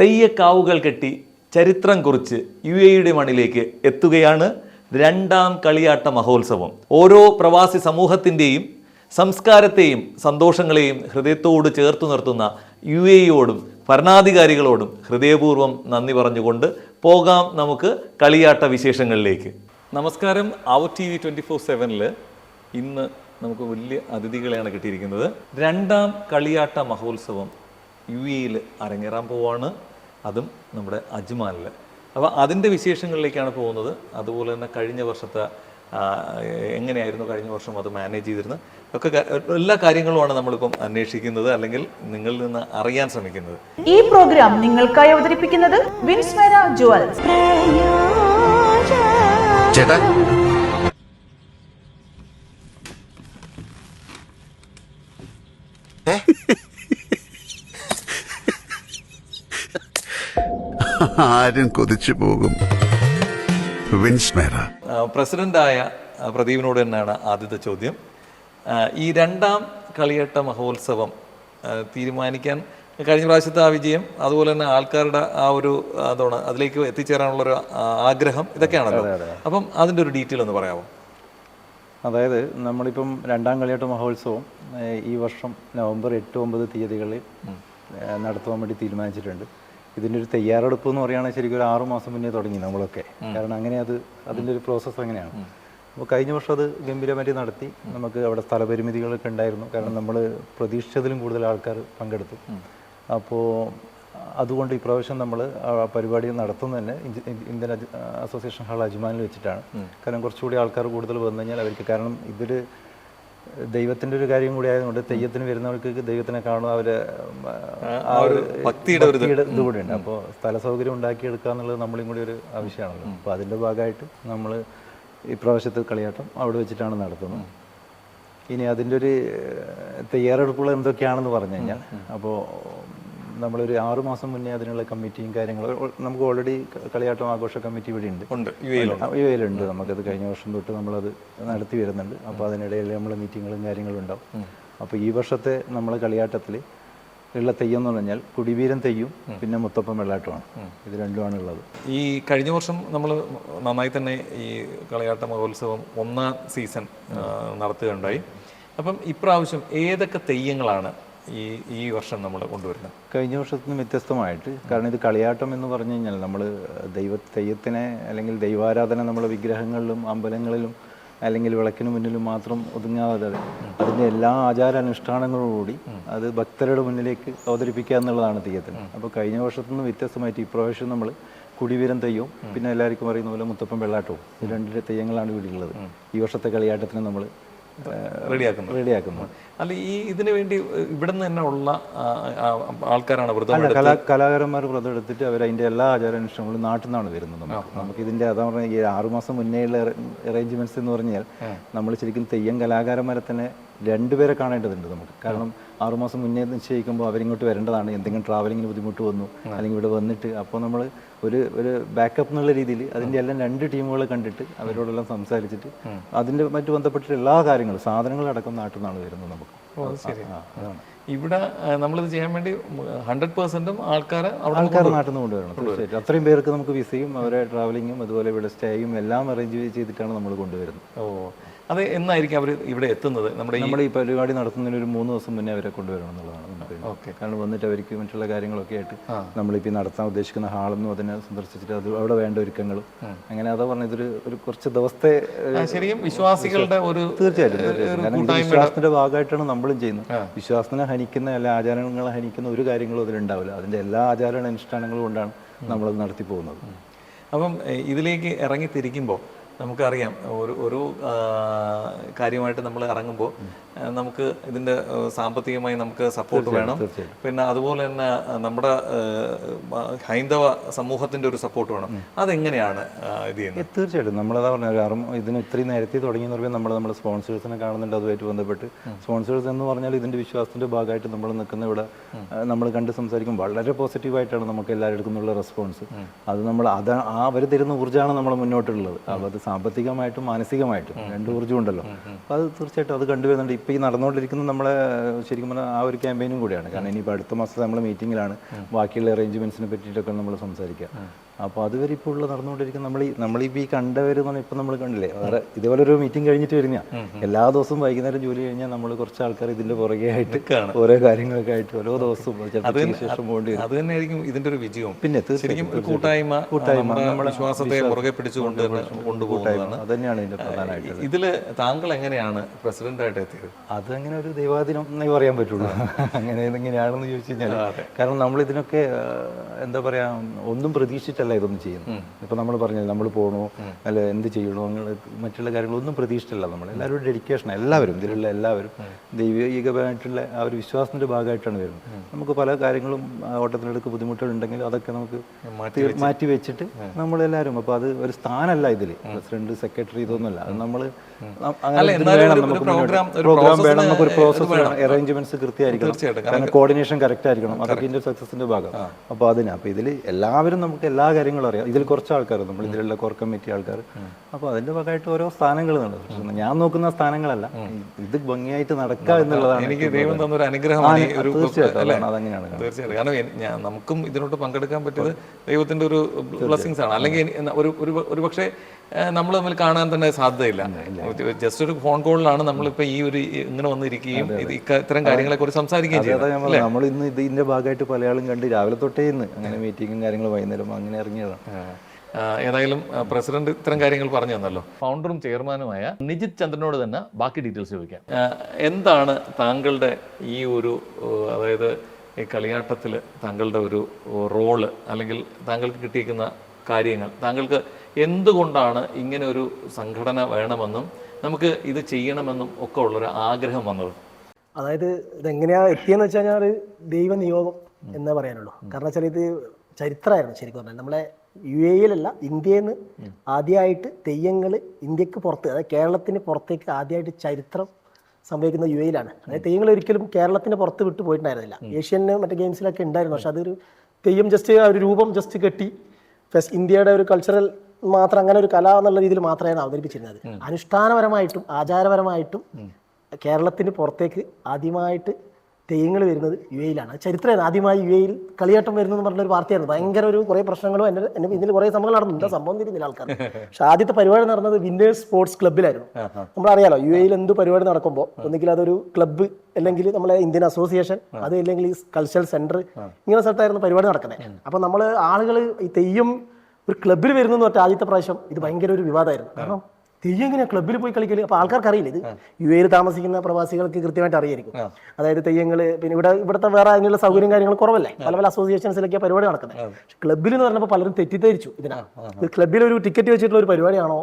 തെയ്യക്കാവുകൾ കെട്ടി ചരിത്രം കുറിച്ച് യു എയുടെ മണ്ണിലേക്ക് എത്തുകയാണ് രണ്ടാം കളിയാട്ട മഹോത്സവം. ഓരോ പ്രവാസി സമൂഹത്തിന്റെയും സംസ്കാരത്തെയും സന്തോഷങ്ങളെയും ഹൃദയത്തോട് ചേർത്തു നിർത്തുന്ന യു എയോടും ഭരണാധികാരികളോടും ഹൃദയപൂർവം നന്ദി പറഞ്ഞുകൊണ്ട് പോകാം നമുക്ക് കളിയാട്ട വിശേഷങ്ങളിലേക്ക്. നമസ്കാരം. ഔ ടി വി ട്വന്റി ഫോർ സെവനിൽ ഇന്ന് നമുക്ക് വലിയ അതിഥികളെയാണ് കിട്ടിയിരിക്കുന്നത്. രണ്ടാം കളിയാട്ട മഹോത്സവം യു എയിൽ അരങ്ങേറാൻ പോവാണ്. അതും നമ്മുടെ അജ്മാനിൽ അപ്പോൾ അതിന്റെ വിശേഷങ്ങളിലേക്കാണ് പോകുന്നത്. അതുപോലെ തന്നെ കഴിഞ്ഞ വർഷത്തെ എങ്ങനെയായിരുന്നു കഴിഞ്ഞ വർഷം അത് മാനേജ് ചെയ്തിരുന്നത് ഒക്കെ എല്ലാ കാര്യങ്ങളുമാണ് നമ്മളിപ്പം അന്വേഷിക്കുന്നത് അല്ലെങ്കിൽ നിങ്ങളിൽ നിന്ന് അറിയാൻ ശ്രമിക്കുന്നത്. ഈ പ്രോഗ്രാം നിങ്ങൾക്കായി അവതരിപ്പിക്കുന്നത് വിൻസ്മേര ജുവൽസ്. ചേട്ടാ. ആരും കൊതിച്ചു പോകും. വിൻസ്മേറ ആ, പ്രസിഡന്റായ പ്രദീപിനോട് തന്നെയാണ് ആദ്യത്തെ ചോദ്യം. ഈ രണ്ടാം കളിയട്ട മഹോത്സവം തീരുമാനിക്കാൻ കഴിഞ്ഞ പ്രാവശ്യത്തെ ആ വിജയം അതുപോലെ തന്നെ ആൾക്കാരുടെ ആ ഒരു അതാണ് അതിലേക്ക് എത്തിച്ചേരാനുള്ള ഒരു ആഗ്രഹം ഇതൊക്കെയാണല്ലോ. അപ്പം അതിന്റെ ഒരു ഡീറ്റെയിൽ ഒന്ന് പറയാമോ അതായത് നമ്മളിപ്പം രണ്ടാം കളിയാട്ട മഹോത്സവം ഈ വർഷം നവംബർ എട്ട് ഒമ്പത് തീയതികളിൽ നടത്തുവാൻ വേണ്ടി തീരുമാനിച്ചിട്ടുണ്ട്. ഇതിന്റെ ഒരു തയ്യാറെടുപ്പ് എന്ന് പറയുകയാണെങ്കിൽ ശരിക്കും ഒരു ആറു മാസം മുന്നേ തുടങ്ങി നമ്മളൊക്കെ. കാരണം അങ്ങനെ അത് അതിന്റെ ഒരു പ്രോസസ്സ് അങ്ങനെയാണ്. അപ്പോൾ കഴിഞ്ഞ വർഷം അത് ഗംഭീരമായിട്ട് നടത്തി. നമുക്ക് അവിടെ സ്ഥലപരിമിതികളൊക്കെ ഉണ്ടായിരുന്നു. കാരണം നമ്മൾ പ്രതീക്ഷിച്ചതിലും കൂടുതൽ ആൾക്കാർ പങ്കെടുത്തു. അപ്പോൾ അതുകൊണ്ട് ഇപ്രാവശ്യം നമ്മൾ ആ പരിപാടി നടത്തുന്നത് തന്നെ ഇന്ത്യൻ അസോസിയേഷൻ ഹാൾ അജ്മാനിൽ വെച്ചിട്ടാണ്. കാരണം കുറച്ചുകൂടി ആൾക്കാർ കൂടുതൽ വന്നു കഴിഞ്ഞാൽ അവർക്ക് കാരണം ഇതിൽ ദൈവത്തിന്റെ ഒരു കാര്യം കൂടി ആയതുകൊണ്ട് തെയ്യത്തിന് വരുന്നവർക്ക് ദൈവത്തിനെ കാണുക അവരെ ആ ഒരു ഭക്തിയുടെ ഒരു ഇത്. ഭക്തിയുടെ ഉണ്ട് അപ്പോൾ സ്ഥല സൗകര്യം ഉണ്ടാക്കിയെടുക്കുക എന്നുള്ളത് നമ്മളും കൂടി ഒരു ആവശ്യമാണല്ലോ. അപ്പോൾ അതിന്റെ ഭാഗമായിട്ട് നമ്മൾ ഇപ്രാവശ്യത്തെ കളിയാട്ടം അവിടെ വെച്ചിട്ടാണ് നടത്തുന്നത്. ഇനി അതിന്റെ ഒരു തയ്യാറെടുപ്പുകൾ എന്തൊക്കെയാണെന്ന് പറഞ്ഞു കഴിഞ്ഞാൽ അപ്പോൾ നമ്മളൊരു ആറു മാസം മുന്നേ അതിനുള്ള കമ്മിറ്റിയും കാര്യങ്ങളും നമുക്ക് ഓൾറെഡി കളിയാട്ടം ആഘോഷ കമ്മിറ്റി ഇവിടെ ഉണ്ട്. യു എൽ ഉണ്ട്. എയിലുണ്ട് നമുക്കത്. കഴിഞ്ഞ വർഷം തൊട്ട് നമ്മളത് നടത്തി വരുന്നുണ്ട്. അപ്പോൾ അതിനിടയിൽ നമ്മൾ മീറ്റിങ്ങുകളും കാര്യങ്ങളും ഉണ്ടാവും. അപ്പോൾ ഈ വർഷത്തെ നമ്മൾ കളിയാട്ടത്തിൽ ഉള്ള തെയ്യം എന്ന് പറഞ്ഞാൽ കുടിവീരൻ തെയ്യും പിന്നെ മുത്തപ്പം വെള്ളാട്ടമാണ്. ഇത് രണ്ടുമാണ് ഉള്ളത്. ഈ കഴിഞ്ഞ വർഷം നമ്മൾ നന്നായി തന്നെ ഈ കളിയാട്ട മഹോത്സവം ഒന്നാം സീസൺ നടത്തുകയുണ്ടായി. അപ്പം ഇപ്രാവശ്യം ഏതൊക്കെ തെയ്യങ്ങളാണ് ഈ ഈ വർഷം നമ്മൾ കൊണ്ടുവരുന്നത്. കഴിഞ്ഞ വർഷത്തിൽ നിന്ന് വ്യത്യസ്തമായിട്ട് കാരണം ഇത് കളിയാട്ടം എന്ന് പറഞ്ഞു കഴിഞ്ഞാൽ നമ്മൾ ദൈവ തെയ്യത്തിനെ അല്ലെങ്കിൽ ദൈവാരാധന നമ്മൾ വിഗ്രഹങ്ങളിലും അമ്പലങ്ങളിലും അല്ലെങ്കിൽ വിളക്കിന് മുന്നിലും മാത്രം ഒതുങ്ങാതെ അതിന്റെ എല്ലാ ആചാരാനുഷ്ഠാനങ്ങളോടുകൂടി അത് ഭക്തരുടെ മുന്നിലേക്ക് അവതരിപ്പിക്കുക എന്നുള്ളതാണ് തെയ്യത്തിന്. അപ്പോൾ കഴിഞ്ഞ വർഷത്തിൽ നിന്ന് വ്യത്യസ്തമായിട്ട് ഇപ്രാവശ്യം നമ്മൾ കുടിവീരം തെയ്യവും പിന്നെ എല്ലാവർക്കും അറിയുന്ന പോലെ മുത്തപ്പൻ വെള്ളാട്ടവും ഈ രണ്ട് തെയ്യങ്ങളാണ് ഇവിടെ ഉള്ളത്. ഈ വർഷത്തെ കളിയാട്ടത്തിന് നമ്മൾ റെഡിയാക്കുന്നത്. റെഡിയാക്കുന്നത്. അല്ല ഈ ഇതിനു വേണ്ടി ഇവിടെ നിന്ന് തന്നെ ഉള്ള ആൾക്കാരാണ് വ്രതം കലാ കലാകാരന്മാർ വ്രതം എടുത്തിട്ട് അവർ അതിന്റെ എല്ലാ ആചാരാനുഷ്ഠാനങ്ങളും നാട്ടിൽ നിന്നാണ് വരുന്നത് നമുക്ക്. നമുക്ക് ഇതിന്റെ അതാ പറഞ്ഞാൽ ഈ ആറുമാസം മുന്നേയുള്ള അറേഞ്ച്മെന്റ്സ് എന്ന് പറഞ്ഞാൽ നമ്മൾ ശരിക്കും തെയ്യം കലാകാരന്മാരെ തന്നെ രണ്ടുപേരെ കാണേണ്ടതുണ്ട് നമുക്ക്. കാരണം ആറുമാസം മുന്നേ നിശ്ചയിക്കുമ്പോൾ അവരിങ്ങോട്ട് വരേണ്ടതാണ്. എന്തെങ്കിലും ട്രാവലിങ്ങിന് ബുദ്ധിമുട്ട് വന്നു അല്ലെങ്കിൽ ഇവിടെ വന്നിട്ട് അപ്പോൾ നമ്മൾ ഒരു ഒരു ബാക്കപ്പ് എന്നുള്ള രീതിയിൽ അതിന്റെ എല്ലാം രണ്ട് ടീമുകളെ കണ്ടിട്ട് അവരോടെല്ലാം സംസാരിച്ചിട്ട് അതിന്റെ മറ്റു ബന്ധപ്പെട്ടിട്ട് എല്ലാ കാര്യങ്ങളും സാധനങ്ങളടക്കം നാട്ടിൽ നിന്നാണ് വരുന്നത് നമുക്ക്. ഇവിടെ നമ്മളിത് ചെയ്യാൻ വേണ്ടി ഹൺഡ്രഡ് പെർസെന്റും ആൾക്കാരെ ആൾക്കാർ നാട്ടിൽ നിന്ന് കൊണ്ടുവരണം തീർച്ചയായിട്ടും. അത്രയും പേർക്ക് നമുക്ക് വിസയും അവരെ ട്രാവലിങ്ങും അതുപോലെ ഇവിടെ സ്റ്റേയും എല്ലാം അറേഞ്ച് ചെയ്തിട്ടാണ് നമ്മൾ കൊണ്ടുവരുന്നത്. ഓ അത് എന്നായിരിക്കും അവർ ഇവിടെ എത്തുന്നത്? നമ്മുടെ നമ്മുടെ നമ്മൾ ഈ പരിപാടി നടത്തുന്നതിന് ഒരു മൂന്ന് ദിവസം മുന്നേ അവരെ കൊണ്ടുവരണം എന്നുള്ളതാണ്. ഓക്കെ. കാരണം വന്നിട്ട് അവർക്ക് മറ്റുള്ള കാര്യങ്ങളൊക്കെ ആയിട്ട് നമ്മളിപ്പോൾ നടത്താൻ ഉദ്ദേശിക്കുന്ന ഹാളൊന്നും അതിനെ സന്ദർശിച്ചിട്ട് അത് അവിടെ വേണ്ട ഒരുക്കങ്ങളും. അങ്ങനെ അതാ പറഞ്ഞ ഇതൊരു ഒരു കുറച്ച് ദിവസത്തെ ശരിക്കും വിശ്വാസികളുടെ ഒരു തീർച്ചയായിട്ടും. കാരണം വിശ്വാസത്തിന്റെ ഭാഗമായിട്ടാണ് നമ്മളും ചെയ്യുന്നത്. വിശ്വാസത്തിനെ ഹനിക്കുന്ന അല്ല ആചാരങ്ങളെ ഹനിക്കുന്ന ഒരു കാര്യങ്ങളും അതിലുണ്ടാവില്ല. അതിന്റെ എല്ലാ ആചാര അനുഷ്ഠാനങ്ങളും കൊണ്ടാണ് നമ്മളത് നടത്തി പോകുന്നത്. അപ്പം ഇതിലേക്ക് ഇറങ്ങി തിരിക്കുമ്പോൾ നമുക്കറിയാം. ഒരു ഒരു കാര്യമായിട്ട് നമ്മൾ ഇറങ്ങുമ്പോൾ നമുക്ക് ഇതിന്റെ സാമ്പത്തികമായി നമുക്ക് സപ്പോർട്ട് വേണം. പിന്നെ അതുപോലെ തന്നെ നമ്മുടെ ഹൈന്ദവ സമൂഹത്തിന്റെ ഒരു സപ്പോർട്ട് വേണം. അതെങ്ങനെയാണ് ഇത് ചെയ്യുന്നത്? തീർച്ചയായിട്ടും. നമ്മളതാ പറഞ്ഞ ഒരു അറും ഇതിന് ഇത്രയും നേരത്തെ തുടങ്ങിയെന്ന് പറയുമ്പോൾ നമ്മൾ നമ്മുടെ സ്പോൺസേഴ്സിനെ കാണുന്നുണ്ട് അതുമായിട്ട് ബന്ധപ്പെട്ട്. സ്പോൺസേഴ്സ് എന്ന് പറഞ്ഞാൽ ഇതിന്റെ വിശ്വാസത്തിന്റെ ഭാഗമായിട്ട് നമ്മൾ നിൽക്കുന്ന ഇവിടെ നമ്മൾ കണ്ട് സംസാരിക്കും. വളരെ പോസിറ്റീവായിട്ടാണ് നമുക്ക് എല്ലാവരുടെ നിന്നുള്ള റെസ്പോൺസ്. അത് നമ്മൾ അത് ആ അവർ തരുന്ന ഊർജമാണ് നമ്മൾ മുന്നോട്ടുള്ളത്. അപ്പോൾ അത് സാമ്പത്തികമായിട്ടും മാനസികമായിട്ടും രണ്ട് ഊർജം ഉണ്ടല്ലോ. അപ്പോൾ അത് തീർച്ചയായിട്ടും അത് കണ്ടുവരുന്നുണ്ട്. ഇപ്പോൾ ഈ നടന്നുകൊണ്ടിരിക്കുന്ന നമ്മളെ ശരിക്കും പറഞ്ഞാൽ ആ ഒരു ക്യാമ്പയിനും കൂടിയാണ്. കാരണം ഇനിയിപ്പോൾ അടുത്ത മാസം നമ്മൾ മീറ്റിംഗിലാണ് ബാക്കിയുള്ള അറേഞ്ച്മെന്റ്സിനെ പറ്റിയിട്ടൊക്കെ നമ്മൾ സംസാരിക്കുക. അപ്പോൾ അതുവരെ ഇപ്പോൾ ഉള്ള നടന്നുകൊണ്ടിരിക്കുന്ന നമ്മൾ ഈ നമ്മളിപ്പോൾ ഈ കണ്ടവരെന്ന് പറഞ്ഞാൽ ഇപ്പം നമ്മൾ കണ്ടില്ലേ? വേറെ ഇതേപോലെ ഒരു മീറ്റിംഗ് കഴിഞ്ഞിട്ട് വരുന്ന എല്ലാ ദിവസവും വൈകുന്നേരം ജോലി കഴിഞ്ഞാൽ നമ്മൾ കുറച്ച് ആൾക്കാർ ഇതിന്റെ പുറകെ ആയിട്ട് ഓരോ കാര്യങ്ങളൊക്കെ ആയിട്ട് ഓരോ ദിവസവും ശേഷം പോകേണ്ടി അത് തന്നെയായിരിക്കും ഇതിന്റെ ഒരു വിജയവും. പിന്നെ തീർച്ചയായും കൂട്ടായ്മ കൂട്ടായ്മ നമ്മുടെ വിശ്വാസത്തെ പുറകെ പിടിച്ചുകൊണ്ട് കൊണ്ടുപോകുന്നതാണ്. അത് തന്നെയാണ് ഇതിന്റെ പ്രധാനമായിട്ട് ഇതിൽ താങ്കൾ എങ്ങനെയാണ് പ്രസിഡന്റായിട്ട് എത്തിയത്? അതങ്ങനെ ഒരു ദൈവാദിനം എന്നേ പറയാൻ പറ്റുള്ളൂ. അങ്ങനെ എങ്ങനെയാണെന്ന് ചോദിച്ചു കഴിഞ്ഞാൽ കാരണം നമ്മൾ ഇതിനൊക്കെ എന്താ പറയാ ഒന്നും പ്രതീക്ഷിച്ചല്ല. ഇതൊന്നും ചെയ്യുന്നത് ഇപ്പം നമ്മൾ പറഞ്ഞത് നമ്മൾ പോകണോ അല്ല എന്ത് ചെയ്യണോ അങ്ങനെ മറ്റുള്ള കാര്യങ്ങളൊന്നും പ്രതീക്ഷിച്ചിട്ടില്ല നമ്മൾ എല്ലാവരും ഡെഡിക്കേഷൻ എല്ലാവരും ഇതിലുള്ള എല്ലാവരും ദൈവികമായിട്ടുള്ള ആ ഒരു വിശ്വാസത്തിന്റെ ഭാഗമായിട്ടാണ് വരുന്നത്. നമുക്ക് പല കാര്യങ്ങളും ഓട്ടത്തിനടുക്ക് ഉണ്ടെങ്കിൽ അതൊക്കെ നമുക്ക് മാറ്റി വെച്ചിട്ട് നമ്മളെല്ലാവരും അപ്പോൾ അത് ഒരു സ്ഥാനമല്ല ഇതിൽ പ്രസിഡന്റ് സെക്രട്ടറി ഇതൊന്നുമല്ല. അത് നമ്മൾ പ്രോഗ്രാം വേണം നമുക്ക് ഒരു പ്രോസസ് വേണം അറേഞ്ച്മെന്റ്സ് കൃത്യമായിരിക്കണം. കാരണം കോർഡിനേഷൻ കറക്റ്റ് ആയിരിക്കണം. അതൊക്കെ സക്സസിന്റെ ഭാഗം. അപ്പോൾ അതിനാ. അപ്പോൾ ഇതിൽ എല്ലാവരും നമുക്ക് എല്ലാ കാര്യങ്ങളും അറിയാം ഇതിൽ കുറച്ച് ആൾക്കാർ നമ്മൾ ഇതിലുള്ള കോർ കമ്മിറ്റി ആൾക്കാർ. അപ്പോൾ അതിന്റെ ഭാഗമായിട്ട് ഓരോ സ്ഥാനങ്ങൾ പക്ഷേ ഞാൻ നോക്കുന്ന സ്ഥാനങ്ങളല്ല. ഇത് ഭംഗിയായിട്ട് നടക്കുക എന്നുള്ളതാണ് എനിക്ക് ദൈവം തന്ന ഒരു അനുഗ്രഹമാണ്? അതങ്ങനെയാണ്. തീർച്ചയായിട്ടും. കാരണം നമുക്കും ഇതിനോട്ട് പങ്കെടുക്കാൻ പറ്റിയത് ദൈവത്തിന്റെ ഒരു ബ്ലെസ്സിങ്സ് ആണ്. അല്ലെങ്കിൽ ഒരു ഒരു പക്ഷേ നമ്മൾ തമ്മിൽ കാണാൻ തന്നെ സാധ്യതയില്ല. ജസ്റ്റ് ഒരു ഫോൺ കോളിലാണ് നമ്മളിപ്പോ ഈ ഒരു ഇങ്ങനെ വന്നിരിക്കുകയും ഇത് ഇത്തരം കാര്യങ്ങളെ കുറിച്ച് സംസാരിക്കുകയും ചെയ്യുന്നത് നമ്മൾ ഇന്ന് ഇതിന്റെ ഭാഗമായിട്ട് പല ആളും കണ്ട് രാവിലെ തൊട്ടേ ഇന്ന് അങ്ങനെ മീറ്റിങ്ങും കാര്യങ്ങളും വൈകുന്നേരം അങ്ങനെ ഇറങ്ങിയതാണ് ഏതായാലും പ്രസിഡന്റ് ഇത്തരം കാര്യങ്ങൾ പറഞ്ഞു തന്നല്ലോ. ഫൗണ്ടറും ചെയർമാനുമായ നിജിത് ചന്ദ്രനോട് തന്നെ ബാക്കി ഡീറ്റെയിൽസ് ചോദിക്കാം. എന്താണ് താങ്കളുടെ ഈ ഒരു അതായത് ഈ കളിയാട്ടത്തിൽ താങ്കളുടെ ഒരു റോൾ അല്ലെങ്കിൽ താങ്കൾക്ക് കിട്ടിയിരിക്കുന്ന കാര്യങ്ങൾ? താങ്കൾക്ക് എന്തുകൊണ്ടാണ് ഇങ്ങനെ ഒരു സംഘടന വേണമെന്നും നമുക്ക് ഇത് ചെയ്യണമെന്നും ഒക്കെ ഉള്ളൊരു ആഗ്രഹം വന്നത്? അതായത് ഇതെങ്ങനെയാ എത്തിയെന്ന് വെച്ച് കഴിഞ്ഞാൽ ദൈവ നിയോഗം എന്നേ പറയാനുള്ളൂ. കാരണം വെച്ചാൽ ഇത് ചരിത്രമായിരുന്നു ശരിക്കും പറഞ്ഞാൽ നമ്മളെ യു എയിലല്ല ഇന്ത്യയിൽ നിന്ന് ആദ്യമായിട്ട് തെയ്യങ്ങൾ ഇന്ത്യയ്ക്ക് പുറത്ത് അതായത് കേരളത്തിന് പുറത്തേക്ക് ആദ്യമായിട്ട് ചരിത്രം സംഭവിക്കുന്ന യു എയിലാണ് അതായത് തെയ്യങ്ങൾ ഒരിക്കലും കേരളത്തിന് പുറത്ത് വിട്ടു പോയിട്ടുണ്ടായിരുന്നില്ല. ഏഷ്യന് മറ്റേ ഗെയിംസിലൊക്കെ ഉണ്ടായിരുന്നു. പക്ഷെ അതൊരു തെയ്യം ജസ്റ്റ് ആ ഒരു രൂപം ജസ്റ്റ് കെട്ടി ഇന്ത്യയുടെ ഒരു കൾച്ചറൽ മാത്രം അങ്ങനെ ഒരു കല എന്നുള്ള രീതിയിൽ മാത്രമായിരുന്നു അവതരിപ്പിച്ചിരുന്നത്. അനുഷ്ഠാനപരമായിട്ടും ആചാരപരമായിട്ടും കേരളത്തിന് പുറത്തേക്ക് ആദ്യമായിട്ട് തെയ്യങ്ങൾ വരുന്നത് യു എയിലാണ് ചരിത്രമാണ് ആദ്യമായി യു എയിൽ കളിയാട്ടം വരുന്നത് പറഞ്ഞ ഒരു വാർത്തയായിരുന്നു. ഭയങ്കര ഒരു കുറേ പ്രശ്നങ്ങളും എന്റെ എന്റെ ഇതിൽ കുറേ സംഭവങ്ങൾ നടന്നു. എന്താ സംഭവം തിരിഞ്ഞില്ല ആൾക്കാർ പക്ഷെ ആദ്യത്തെ പരിപാടി നടന്നത് വിന്നേഴ്സ് സ്പോർട്സ് ക്ലബ്ബിലായിരുന്നു. നമ്മളറിയാലോ യു എയിൽ എന്ത് പരിപാടി നടക്കുമ്പോൾ ഒന്നുകിൽ അതൊരു ക്ലബ്ബ് അല്ലെങ്കിൽ നമ്മളെ ഇന്ത്യൻ അസോസിയേഷൻ അത് അല്ലെങ്കിൽ ഈ കൾച്ചറൽ സെന്റർ ഇങ്ങനെ സ്ഥലത്തായിരുന്നു പരിപാടി നടക്കുന്നത്. അപ്പോൾ നമ്മൾ ആളുകൾ ഈ തെയ്യം ഒരു ക്ലബ്ബിൽ വരുന്നു പറഞ്ഞാൽ ആദ്യത്തെ പ്രാവശ്യം ഇത് ഭയങ്കര ഒരു വിവാദമായിരുന്നു. കാരണം തെയ്യം ഇങ്ങനെ ക്ലബ്ബിൽ പോയി കളിക്കൽ അപ്പൊ ആൾക്കാർക്ക് അറിയില്ല ഇത്. യു എയിൽ താമസിക്കുന്ന പ്രവാസികൾക്ക് കൃത്യമായിട്ട് അറിയായിരിക്കും. അതായത് തെയ്യങ്ങൾ പിന്നെ ഇവിടെ ഇവിടുത്തെ വേറെ അതിനുള്ള സൗകര്യം കാര്യങ്ങൾ കുറവല്ലേ? പല പല അസോസിയേഷൻസിലൊക്കെ പരിപാടി നടക്കുന്നത് ക്ലബ്ബിൽ എന്ന് പറഞ്ഞപ്പോൾ പലരും തെറ്റിദ്ധരിച്ചു ഇതിനാ. ഇത് ക്ലബ്ബിൽ ഒരു ടിക്കറ്റ് വെച്ചിട്ടുള്ള ഒരു പരിപാടിയാണോ?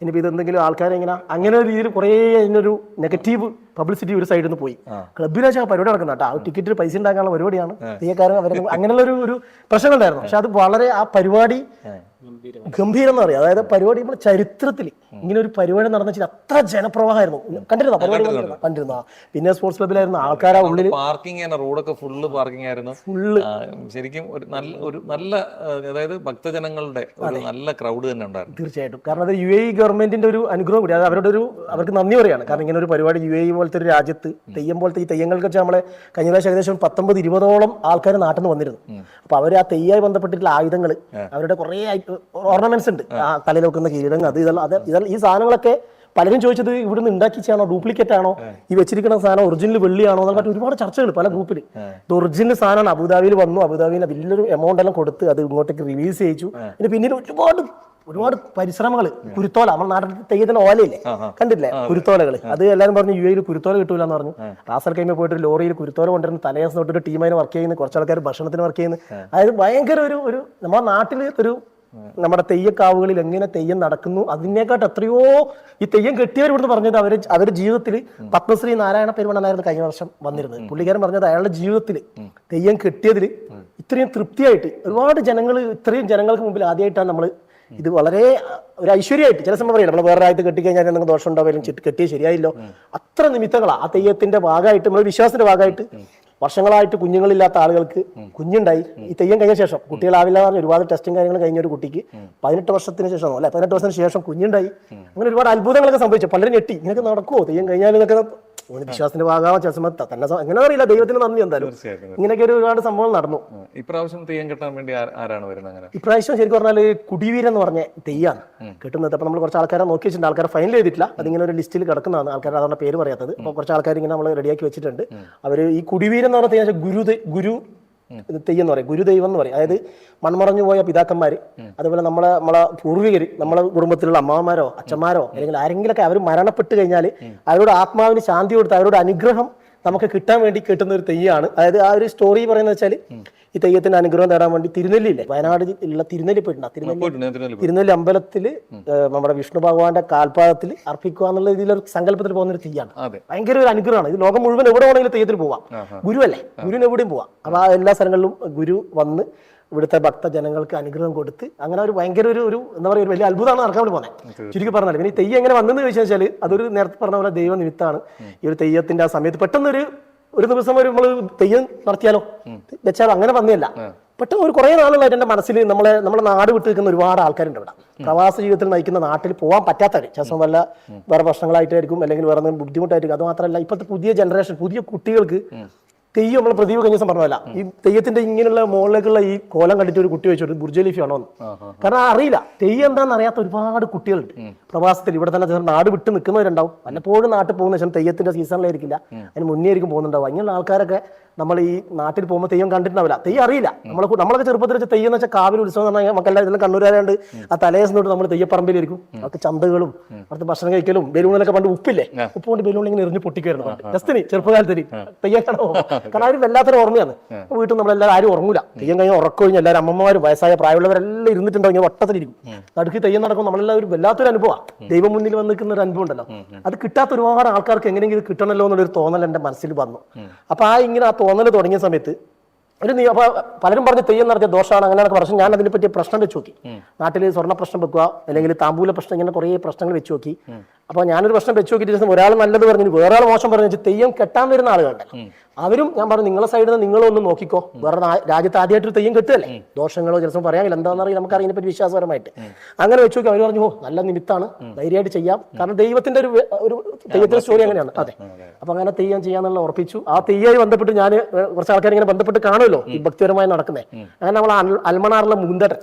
ഇനിയിപ്പോൾ ഇത് എന്തെങ്കിലും ആൾക്കാരെ ഇങ്ങനെ അങ്ങനെ ഒരു രീതിയിൽ കുറേ അതിനൊരു നെഗറ്റീവ് പബ്ലിസിറ്റി ഒരു സൈഡിൽ നിന്ന് പോയി. ക്ലബ്ബിൽ വെച്ചാൽ പരിപാടി നടക്കുന്ന കേട്ടോ. ആ ടിക്കറ്റിൽ പൈസ ഉണ്ടാക്കാനുള്ള പരിപാടിയാണ്. തെയ്യക്കാരൻ അവരെ അങ്ങനെയുള്ള ഒരു ഒരു പ്രശ്നങ്ങളുണ്ടായിരുന്നു. പക്ഷെ അത് വളരെ ആ പരിപാടി ഗംഭീരം എന്ന് പറയാം. അതായത് പരിപാടി നമ്മുടെ ചരിത്രത്തിൽ ഇങ്ങനെ ഒരു പരിപാടി നടന്ന വെച്ചാൽ അത്ര ജനപ്രവാഹമായിരുന്നു. കണ്ടിരുന്നോ? പരിപാടി കണ്ടിരുന്നോ? പിന്നെ സ്പോർട്സ് ക്ലബിലായിരുന്നു ആൾക്കാരാ ഉള്ളിൽ പാർക്കിംഗ് റോഡൊക്കെ ഫുള്ള് പാർക്കിംഗ് ആയിരുന്നു. ഫുള്ള് ശരിക്കും ഒരു നല്ല ഒരു നല്ല അതായത് ഭക്തജനങ്ങളുടെ ഒരു നല്ല ക്രൗഡ് തന്നെ ഉണ്ടായിരുന്നു. തീർച്ചയായിട്ടും. കാരണം അത് യു എ ഗവൺമെന്റിന്റെ ഒരു അനുഗ്രഹം കൂടി. അത് അവരുടെ ഒരു അവർക്ക് നന്ദി പറയാണ് കാരണം ഇങ്ങനെ ഒരു പരിപാടി യു എ പോലത്തെ ഒരു രാജ്യത്ത് തെയ്യം പോലത്തെ ഈ തെയ്യങ്ങൾക്ക് വെച്ചാൽ നമ്മളെ കഴിഞ്ഞ പ്രാവശ്യം ഏകദേശം പത്തൊമ്പത് ഇരുപതോളം ആൾക്കാർ നാട്ടിൽ നിന്ന് വന്നിരുന്നു അപ്പൊ അവർ ആ തെയ്യായി ബന്ധപ്പെട്ടിട്ടുള്ള ആയുധങ്ങൾ അവരുടെ കുറേ ഓർണമെന്റ്സ് ഉണ്ട്. ആ. തലയിൽ വെക്കുന്ന കിരീടം അത് ഇതെല്ലാം അത് ഇതെല്ലാം ഈ സാധനങ്ങളൊക്കെ പലരും ചോദിച്ചത് ഇവിടുന്ന് ഉണ്ടാക്കിച്ചാണോ ഡ്യൂപ്ലിക്കേറ്റ് ആണോ ഈ വെച്ചിരിക്കുന്ന സാധനം ഒറിജിനൽ വെള്ളിയാണോ എന്നൊക്കെ ഒരുപാട് ചർച്ചകൾ പല ഗ്രൂപ്പിൽ ഇത് ഒറിജിനൽ സാധനമാണ്. അബുദാബിയിൽ വന്നു. അബുദാബിയിൽ വലിയൊരു എമൗണ്ട് എല്ലാം കൊടുത്ത് അത് ഇങ്ങോട്ടേക്ക് റിലീസ് ചെയ്യിച്ചു. പിന്നെ പിന്നീട് ഒരുപാട് ഒരുപാട് പരിശ്രമങ്ങൾ കുരുത്തോല. നമ്മുടെ നാട്ടിൽ തെയ്യത്തിന് ഓലയില്ലേ? കണ്ടില്ലേ കുരുത്തോലകൾ അത് എല്ലാവരും പറഞ്ഞു യു എയിൽ കുരുത്തോല കിട്ടൂല എന്ന് പറഞ്ഞു റാസൽ കൈമ പോയിട്ട് ലോറിയിൽ കുരുത്തോല കൊണ്ടുവരുന്ന തലേദിവസം തൊട്ടൊരു ടീമായിട്ട് വർക്ക് ചെയ്യുന്നു. കുറച്ച് ആൾക്കാർ ഭക്ഷണത്തിന് വർക്ക് ചെയ്യുന്നു. അതായത് ഭയങ്കര ഒരു ഒരു നമ്മുടെ നാട്ടിൽ ഒരു നമ്മുടെ തെയ്യക്കാവുകളിൽ എങ്ങനെ തെയ്യം നടക്കുന്നു അതിനേക്കാട്ട് എത്രയോ ഈ തെയ്യം കെട്ടിയവർ ഇവിടുന്ന് പറഞ്ഞത് അവർ അവരുടെ ജീവിതത്തിൽ പത്മശ്രീ നാരായണ പെരുമണ്ണനായിരുന്നു കഴിഞ്ഞ വർഷം വന്നിരുന്നത്. പുള്ളിക്കാരൻ പറഞ്ഞത് അയാളുടെ ജീവിതത്തിൽ തെയ്യം കെട്ടിയതിൽ ഇത്രയും തൃപ്തിയായിട്ട് ഒരുപാട് ജനങ്ങൾ ഇത്രയും ജനങ്ങൾക്ക് മുമ്പിൽ ആദ്യമായിട്ടാണ് നമ്മൾ ഇത് വളരെ ഒരു ഐശ്വര്യമായിട്ട് ചില സമയം പറയില്ല നമ്മൾ വേറെ ആയിട്ട് കെട്ടിക്കഴിഞ്ഞാൽ എന്തെങ്കിലും ദോഷം ഉണ്ടാവില്ല കെട്ടിയത് ശരിയായില്ലോ. അത്ര നിമിത്തങ്ങളാണ് ആ തെയ്യത്തിന്റെ ഭാഗമായിട്ട് നമ്മൾ വിശ്വാസത്തിന്റെ ഭാഗമായിട്ട് വർഷങ്ങളായിട്ട് കുഞ്ഞുങ്ങളില്ലാത്ത ആളുകൾക്ക് കുഞ്ഞുണ്ടായി. ഈ തെയ്യം കഴിഞ്ഞ ശേഷം കുട്ടികളാവില്ല എന്ന് പറഞ്ഞ് ഒരുപാട് ടെസ്റ്റും കാര്യങ്ങളും കഴിഞ്ഞ ഒരു കുട്ടിക്ക് പതിനെട്ട് വർഷത്തിന് ശേഷം അല്ലെ? പതിനെട്ട് വർഷത്തിന് ശേഷം കുഞ്ഞുണ്ടായി. അങ്ങനെ ഒരുപാട് അത്ഭുതങ്ങളൊക്കെ സംഭവിച്ചു. പലരും ഞെട്ടി. ഇങ്ങനെയൊക്കെ നടക്കുമോ തെയ്യം കഴിഞ്ഞാൽ ഇതൊക്കെ വിശ്വാസത്തിന്റെ ഭാഗമാവാൻ ചില സമയത്ത് തന്നെ എങ്ങനെ അറിയില്ല? ദൈവത്തിന് നന്ദി എന്തായാലും. ഇങ്ങനെയൊക്കെ ഒരു ഒരുപാട് സംഭവം നടന്നു. ഇപ്രാവശ്യം തെയ്യം കെട്ടാൻ വേണ്ടി ആരാണ് വരുന്നത് അങ്ങനെ? ഇപ്രാവശ്യം ശരിക്കും പറഞ്ഞാൽ കുടിവീരം എന്ന് പറഞ്ഞ തെയ്യാണ് കിട്ടുന്നത്. അപ്പൊ നമ്മൾ കുറച്ച് ആൾക്കാരെ നോക്കി വെച്ചിട്ടുണ്ട്. ആൾക്കാരെ ഫൈനൽ ചെയ്തിട്ടില്ല. അതിങ്ങനെ ഒരു ലിസ്റ്റിൽ കിടക്കുന്നതാണ്. ആൾക്കാർ അതുകൊണ്ട് പേര് പറയാത്തത്. അപ്പോൾ കുറച്ച് ആൾക്കാർ ഇങ്ങനെ നമ്മൾ റെഡിയാക്കി വെച്ചിട്ടുണ്ട്. അവർ ഈ കുടിവീരൻ എന്ന് പറഞ്ഞ തെയ്യം ഗുരു ഗുരു തെയ്യം എന്ന് പറയും. ഗുരുദൈവം എന്ന് പറയും. അതായത് മൺമറഞ്ഞു പോയ പിതാക്കന്മാര് അതുപോലെ നമ്മളെ നമ്മളെ പൂർവികര് നമ്മളെ കുടുംബത്തിലുള്ള അമ്മമാരോ അച്ഛന്മാരോ അല്ലെങ്കിൽ ആരെങ്കിലൊക്കെ അവർ മരണപ്പെട്ട് കഴിഞ്ഞാൽ അവരോട് ആത്മാവിന് ശാന്തി കൊടുത്ത് അവരോട് അനുഗ്രഹം നമുക്ക് കിട്ടാൻ വേണ്ടി കിട്ടുന്ന ഒരു തെയ്യാണ്. അതായത് ആ ഒരു സ്റ്റോറി പറയുന്നത് വെച്ചാൽ ഈ തെയ്യത്തിന്റെ അനുഗ്രഹം നേടാൻ വേണ്ടി തിരുനെല്ലി ഇല്ലേ? വയനാട് ഉള്ള തിരുനെല്ലി പോയിട്ടുണ്ട്? തിരുനെല്ലി തിരുനെല്ലി അമ്പലത്തിൽ നമ്മുടെ വിഷ്ണു ഭഗവാന്റെ കാൽപാദത്തിൽ അർപ്പിക്കുക എന്നുള്ള രീതിയിലൊരു സങ്കല്പത്തിൽ പോകുന്ന ഒരു തെയ്യാണ്. ഭയങ്കര ഒരു അനുഗ്രഹമാണ്. ഇത് ലോകം മുഴുവൻ എവിടെ വേണമെങ്കിലും തെയ്യത്തിൽ പോവാം. ഗുരുവല്ലേ? ഗുരുവിന് എവിടെയും പോവാം. അപ്പൊ ആ എല്ലാ സ്ഥലങ്ങളിലും ഗുരു വന്ന് ഇവിടുത്തെ ഭക്തജനങ്ങൾക്ക് അനുഗ്രഹം കൊടുത്ത് അങ്ങനെ ഒരു ഭയങ്കര ഒരു ഒരു എന്താ പറയുക ഒരു വലിയ അത്ഭുതമാണ് നടക്കാൻ വേണ്ടി പോകുന്നത് ചുരുക്കി പറഞ്ഞാൽ പിന്നെ ഈ തെയ്യം എങ്ങനെ വന്നെന്ന് ചോദിച്ചു വെച്ചാൽ അതൊരു നേരത്തെ പറഞ്ഞ പോലെ ദൈവ നിമിത്തമാണ്. ഈ ഒരു തെയ്യത്തിന്റെ ആ സമയത്ത് പെട്ടെന്ന് ഒരു ഒരു ദിവസം ഒരു നമ്മൾ തെയ്യം നടത്തിയാലോ? വെച്ചാൽ അങ്ങനെ വന്നില്ല പെട്ടെന്ന് ഒരു കുറേ നാളുകളായിട്ട് എന്റെ മനസ്സിൽ നമ്മളെ നമ്മുടെ നാട് വിട്ട് നിൽക്കുന്ന ഒരുപാട് ആൾക്കാരുണ്ട് ഇവിടെ. പ്രവാസ ജീവിതത്തിൽ നയിക്കുന്ന നാട്ടിൽ പോകാൻ പറ്റാത്തവർ ചിലപ്പോൾ വല്ല വേറെ പ്രശ്നങ്ങളായിട്ടായിരിക്കും അല്ലെങ്കിൽ വേറെ എന്തെങ്കിലും ബുദ്ധിമുട്ടായിരിക്കും അത് മാത്രമല്ല ഇപ്പോഴത്തെ പുതിയ ജനറേഷൻ പുതിയ കുട്ടികൾക്ക് തെയ്യം നമ്മൾ പ്രദീപ് കഴിഞ്ഞ ദിവസം പറഞ്ഞതല്ല. ഈ തെയ്യത്തിന്റെ ഇങ്ങനെയുള്ള മുകളിലേക്കുള്ള ഈ കോലം കണ്ടിട്ട് ഒരു കുട്ടി വെച്ചോട്ട് ബുർജലിഫി ആണോ? എന്ന്. കാരണം അറിയില്ല. തെയ്യം എന്താണെന്ന് അറിയാത്ത ഒരുപാട് കുട്ടികളുണ്ട്. പ്രവാസത്തിൽ ഇവിടെ തന്നെ നാട് വിട്ട് നിൽക്കുന്നവരുണ്ടാവും. വല്ലപ്പോഴും നാട്ടിൽ പോകുന്ന ശേഷം തെയ്യത്തിന്റെ സീസണിലായിരിക്കില്ല അതിന് മുന്നേ ആയിരിക്കും പോകുന്നുണ്ടാവും അങ്ങനെയുള്ള ആൾക്കാരൊക്കെ നമ്മൾ ഈ നാട്ടിൽ പോകുമ്പോൾ തെയ്യം കണ്ടിട്ടുണ്ടാവില്ല. തെയ്യം അറിയില്ല. നമ്മൾ നമ്മളൊക്കെ ചെറുപ്പത്തിൽ വെച്ച തെയ്യം എന്ന് വെച്ചാൽ കാവിൽ ഉത്സവം എന്ന് പറഞ്ഞാൽ നമുക്കെല്ലാം ഇതെല്ലാം കണ്ണൂരാണ്ട് ആ തലേസ് തൊട്ട് നമ്മൾ തെയ്യപ്പറമ്പിലിരിക്കും അവർക്ക് ചന്തകളും അവിടുത്തെ ഭക്ഷണം കഴിക്കലും ബലൂണിലൊക്കെ പണ്ട് ഉപ്പില്ലേ? ഉപ്പ് കൊണ്ട് ബലൂണിൽ ഇങ്ങനെ എറിഞ്ഞ് പൊട്ടിക്കുമായിരുന്നു ജസ്റ്റിന് ചെറുപ്പകാലത്തിന് തെയ്യം കാണാൻ. കാരണം അവർ വല്ലാത്തൊരു ഓർമ്മയാണ്. വീട്ടിൽ നമ്മളെല്ലാവരും ആരും ഉറങ്ങൂല. തെയ്യം കഴിഞ്ഞാൽ ഉറക്കൊഴിഞ്ഞ് എല്ലാവരും അമ്മമാരും വയസ്സായ പ്രായമുള്ളവരെല്ലാം ഇരുന്നിട്ടുണ്ടാവും. ഇങ്ങനെ വട്ടത്തിലിരിക്കും. നടുക്ക് തെയ്യം നടക്കും നമ്മളെല്ലാവരും വല്ലാത്തൊരു അനുഭവമാണ് ദൈവം മുന്നിൽ വന്ന് നിൽക്കുന്ന ഒരു അനുഭവം ഉണ്ടല്ലോ അത് കിട്ടാത്ത ഒരുപാട് ആൾക്കാർക്ക് എങ്ങനെയെങ്കിലും കിട്ടണല്ലോ കിട്ടണമല്ലോ എന്നുള്ളൊരു തോന്നൽ എന്റെ മനസ്സിൽ വന്നു. അപ്പൊ ആ ഇങ്ങനെ ആ തോന്നൽ തുടങ്ങിയ സമയത്ത് ഒരു നീ അപ്പൊ പലരും പറഞ്ഞ് തെയ്യം നടത്തിയ ദോഷമാണ് അങ്ങനെയൊക്കെ പ്രശ്നം ഞാൻ അതിനെ പറ്റി പ്രശ്നം വെച്ച് നോക്കി. നാട്ടിൽ സ്വർണ പ്രശ്നം വെക്കുക അല്ലെങ്കിൽ താമ്പൂല പ്രശ്നം ഇങ്ങനെ കുറേ പ്രശ്നങ്ങൾ വെച്ച് നോക്കി. അപ്പൊ ഞാനൊരു പ്രശ്നം വെച്ച് നോക്കിയിട്ട് ഒരാൾ നല്ലത് പറഞ്ഞു വേറെ ആൾ മോശം പറഞ്ഞു തെയ്യം കെട്ടാൻ വരുന്ന ആളുകളുണ്ടല്ലോ അവരും ഞാൻ പറഞ്ഞു നിങ്ങളെ സൈഡിൽ നിന്ന് നിങ്ങളൊന്ന് നോക്കിക്കോ. വേറെ രാജ്യത്ത് ആദ്യമായിട്ട് ഒരു തെയ്യം കെട്ടുകയല്ലേ? ദോഷങ്ങളോ ചിലപ്പോൾ പറയാമില്ല എന്താണെന്ന് അറിയാം നമുക്ക് അതിനെ പറ്റി വിശ്വാസപരമായിട്ട്. അങ്ങനെ വെച്ച് നോക്കി അവർ പറഞ്ഞു ഓ നല്ല നിമിത്താണ് ധൈര്യമായിട്ട് ചെയ്യാം. കാരണം ദൈവത്തിന്റെ ഒരു ഒരു തെയ്യത്തിന്റെ സ്റ്റോറി അങ്ങനെയാണ്. അതെ. അപ്പൊ അങ്ങനെ തെയ്യം ചെയ്യാന്നുള്ള ഉറപ്പിച്ചു. ആ തെയ്യമായി ബന്ധപ്പെട്ട് ഞാൻ കുറച്ച് ആൾക്കാർ ഇങ്ങനെ ബന്ധപ്പെട്ട് കാണുമല്ലോ ഈ ഭക്തിപരമായി നടക്കുന്നത് അങ്ങനെ നമ്മൾ അൽ- അൽമണാറിലെ മുന്തേട്ടൻ.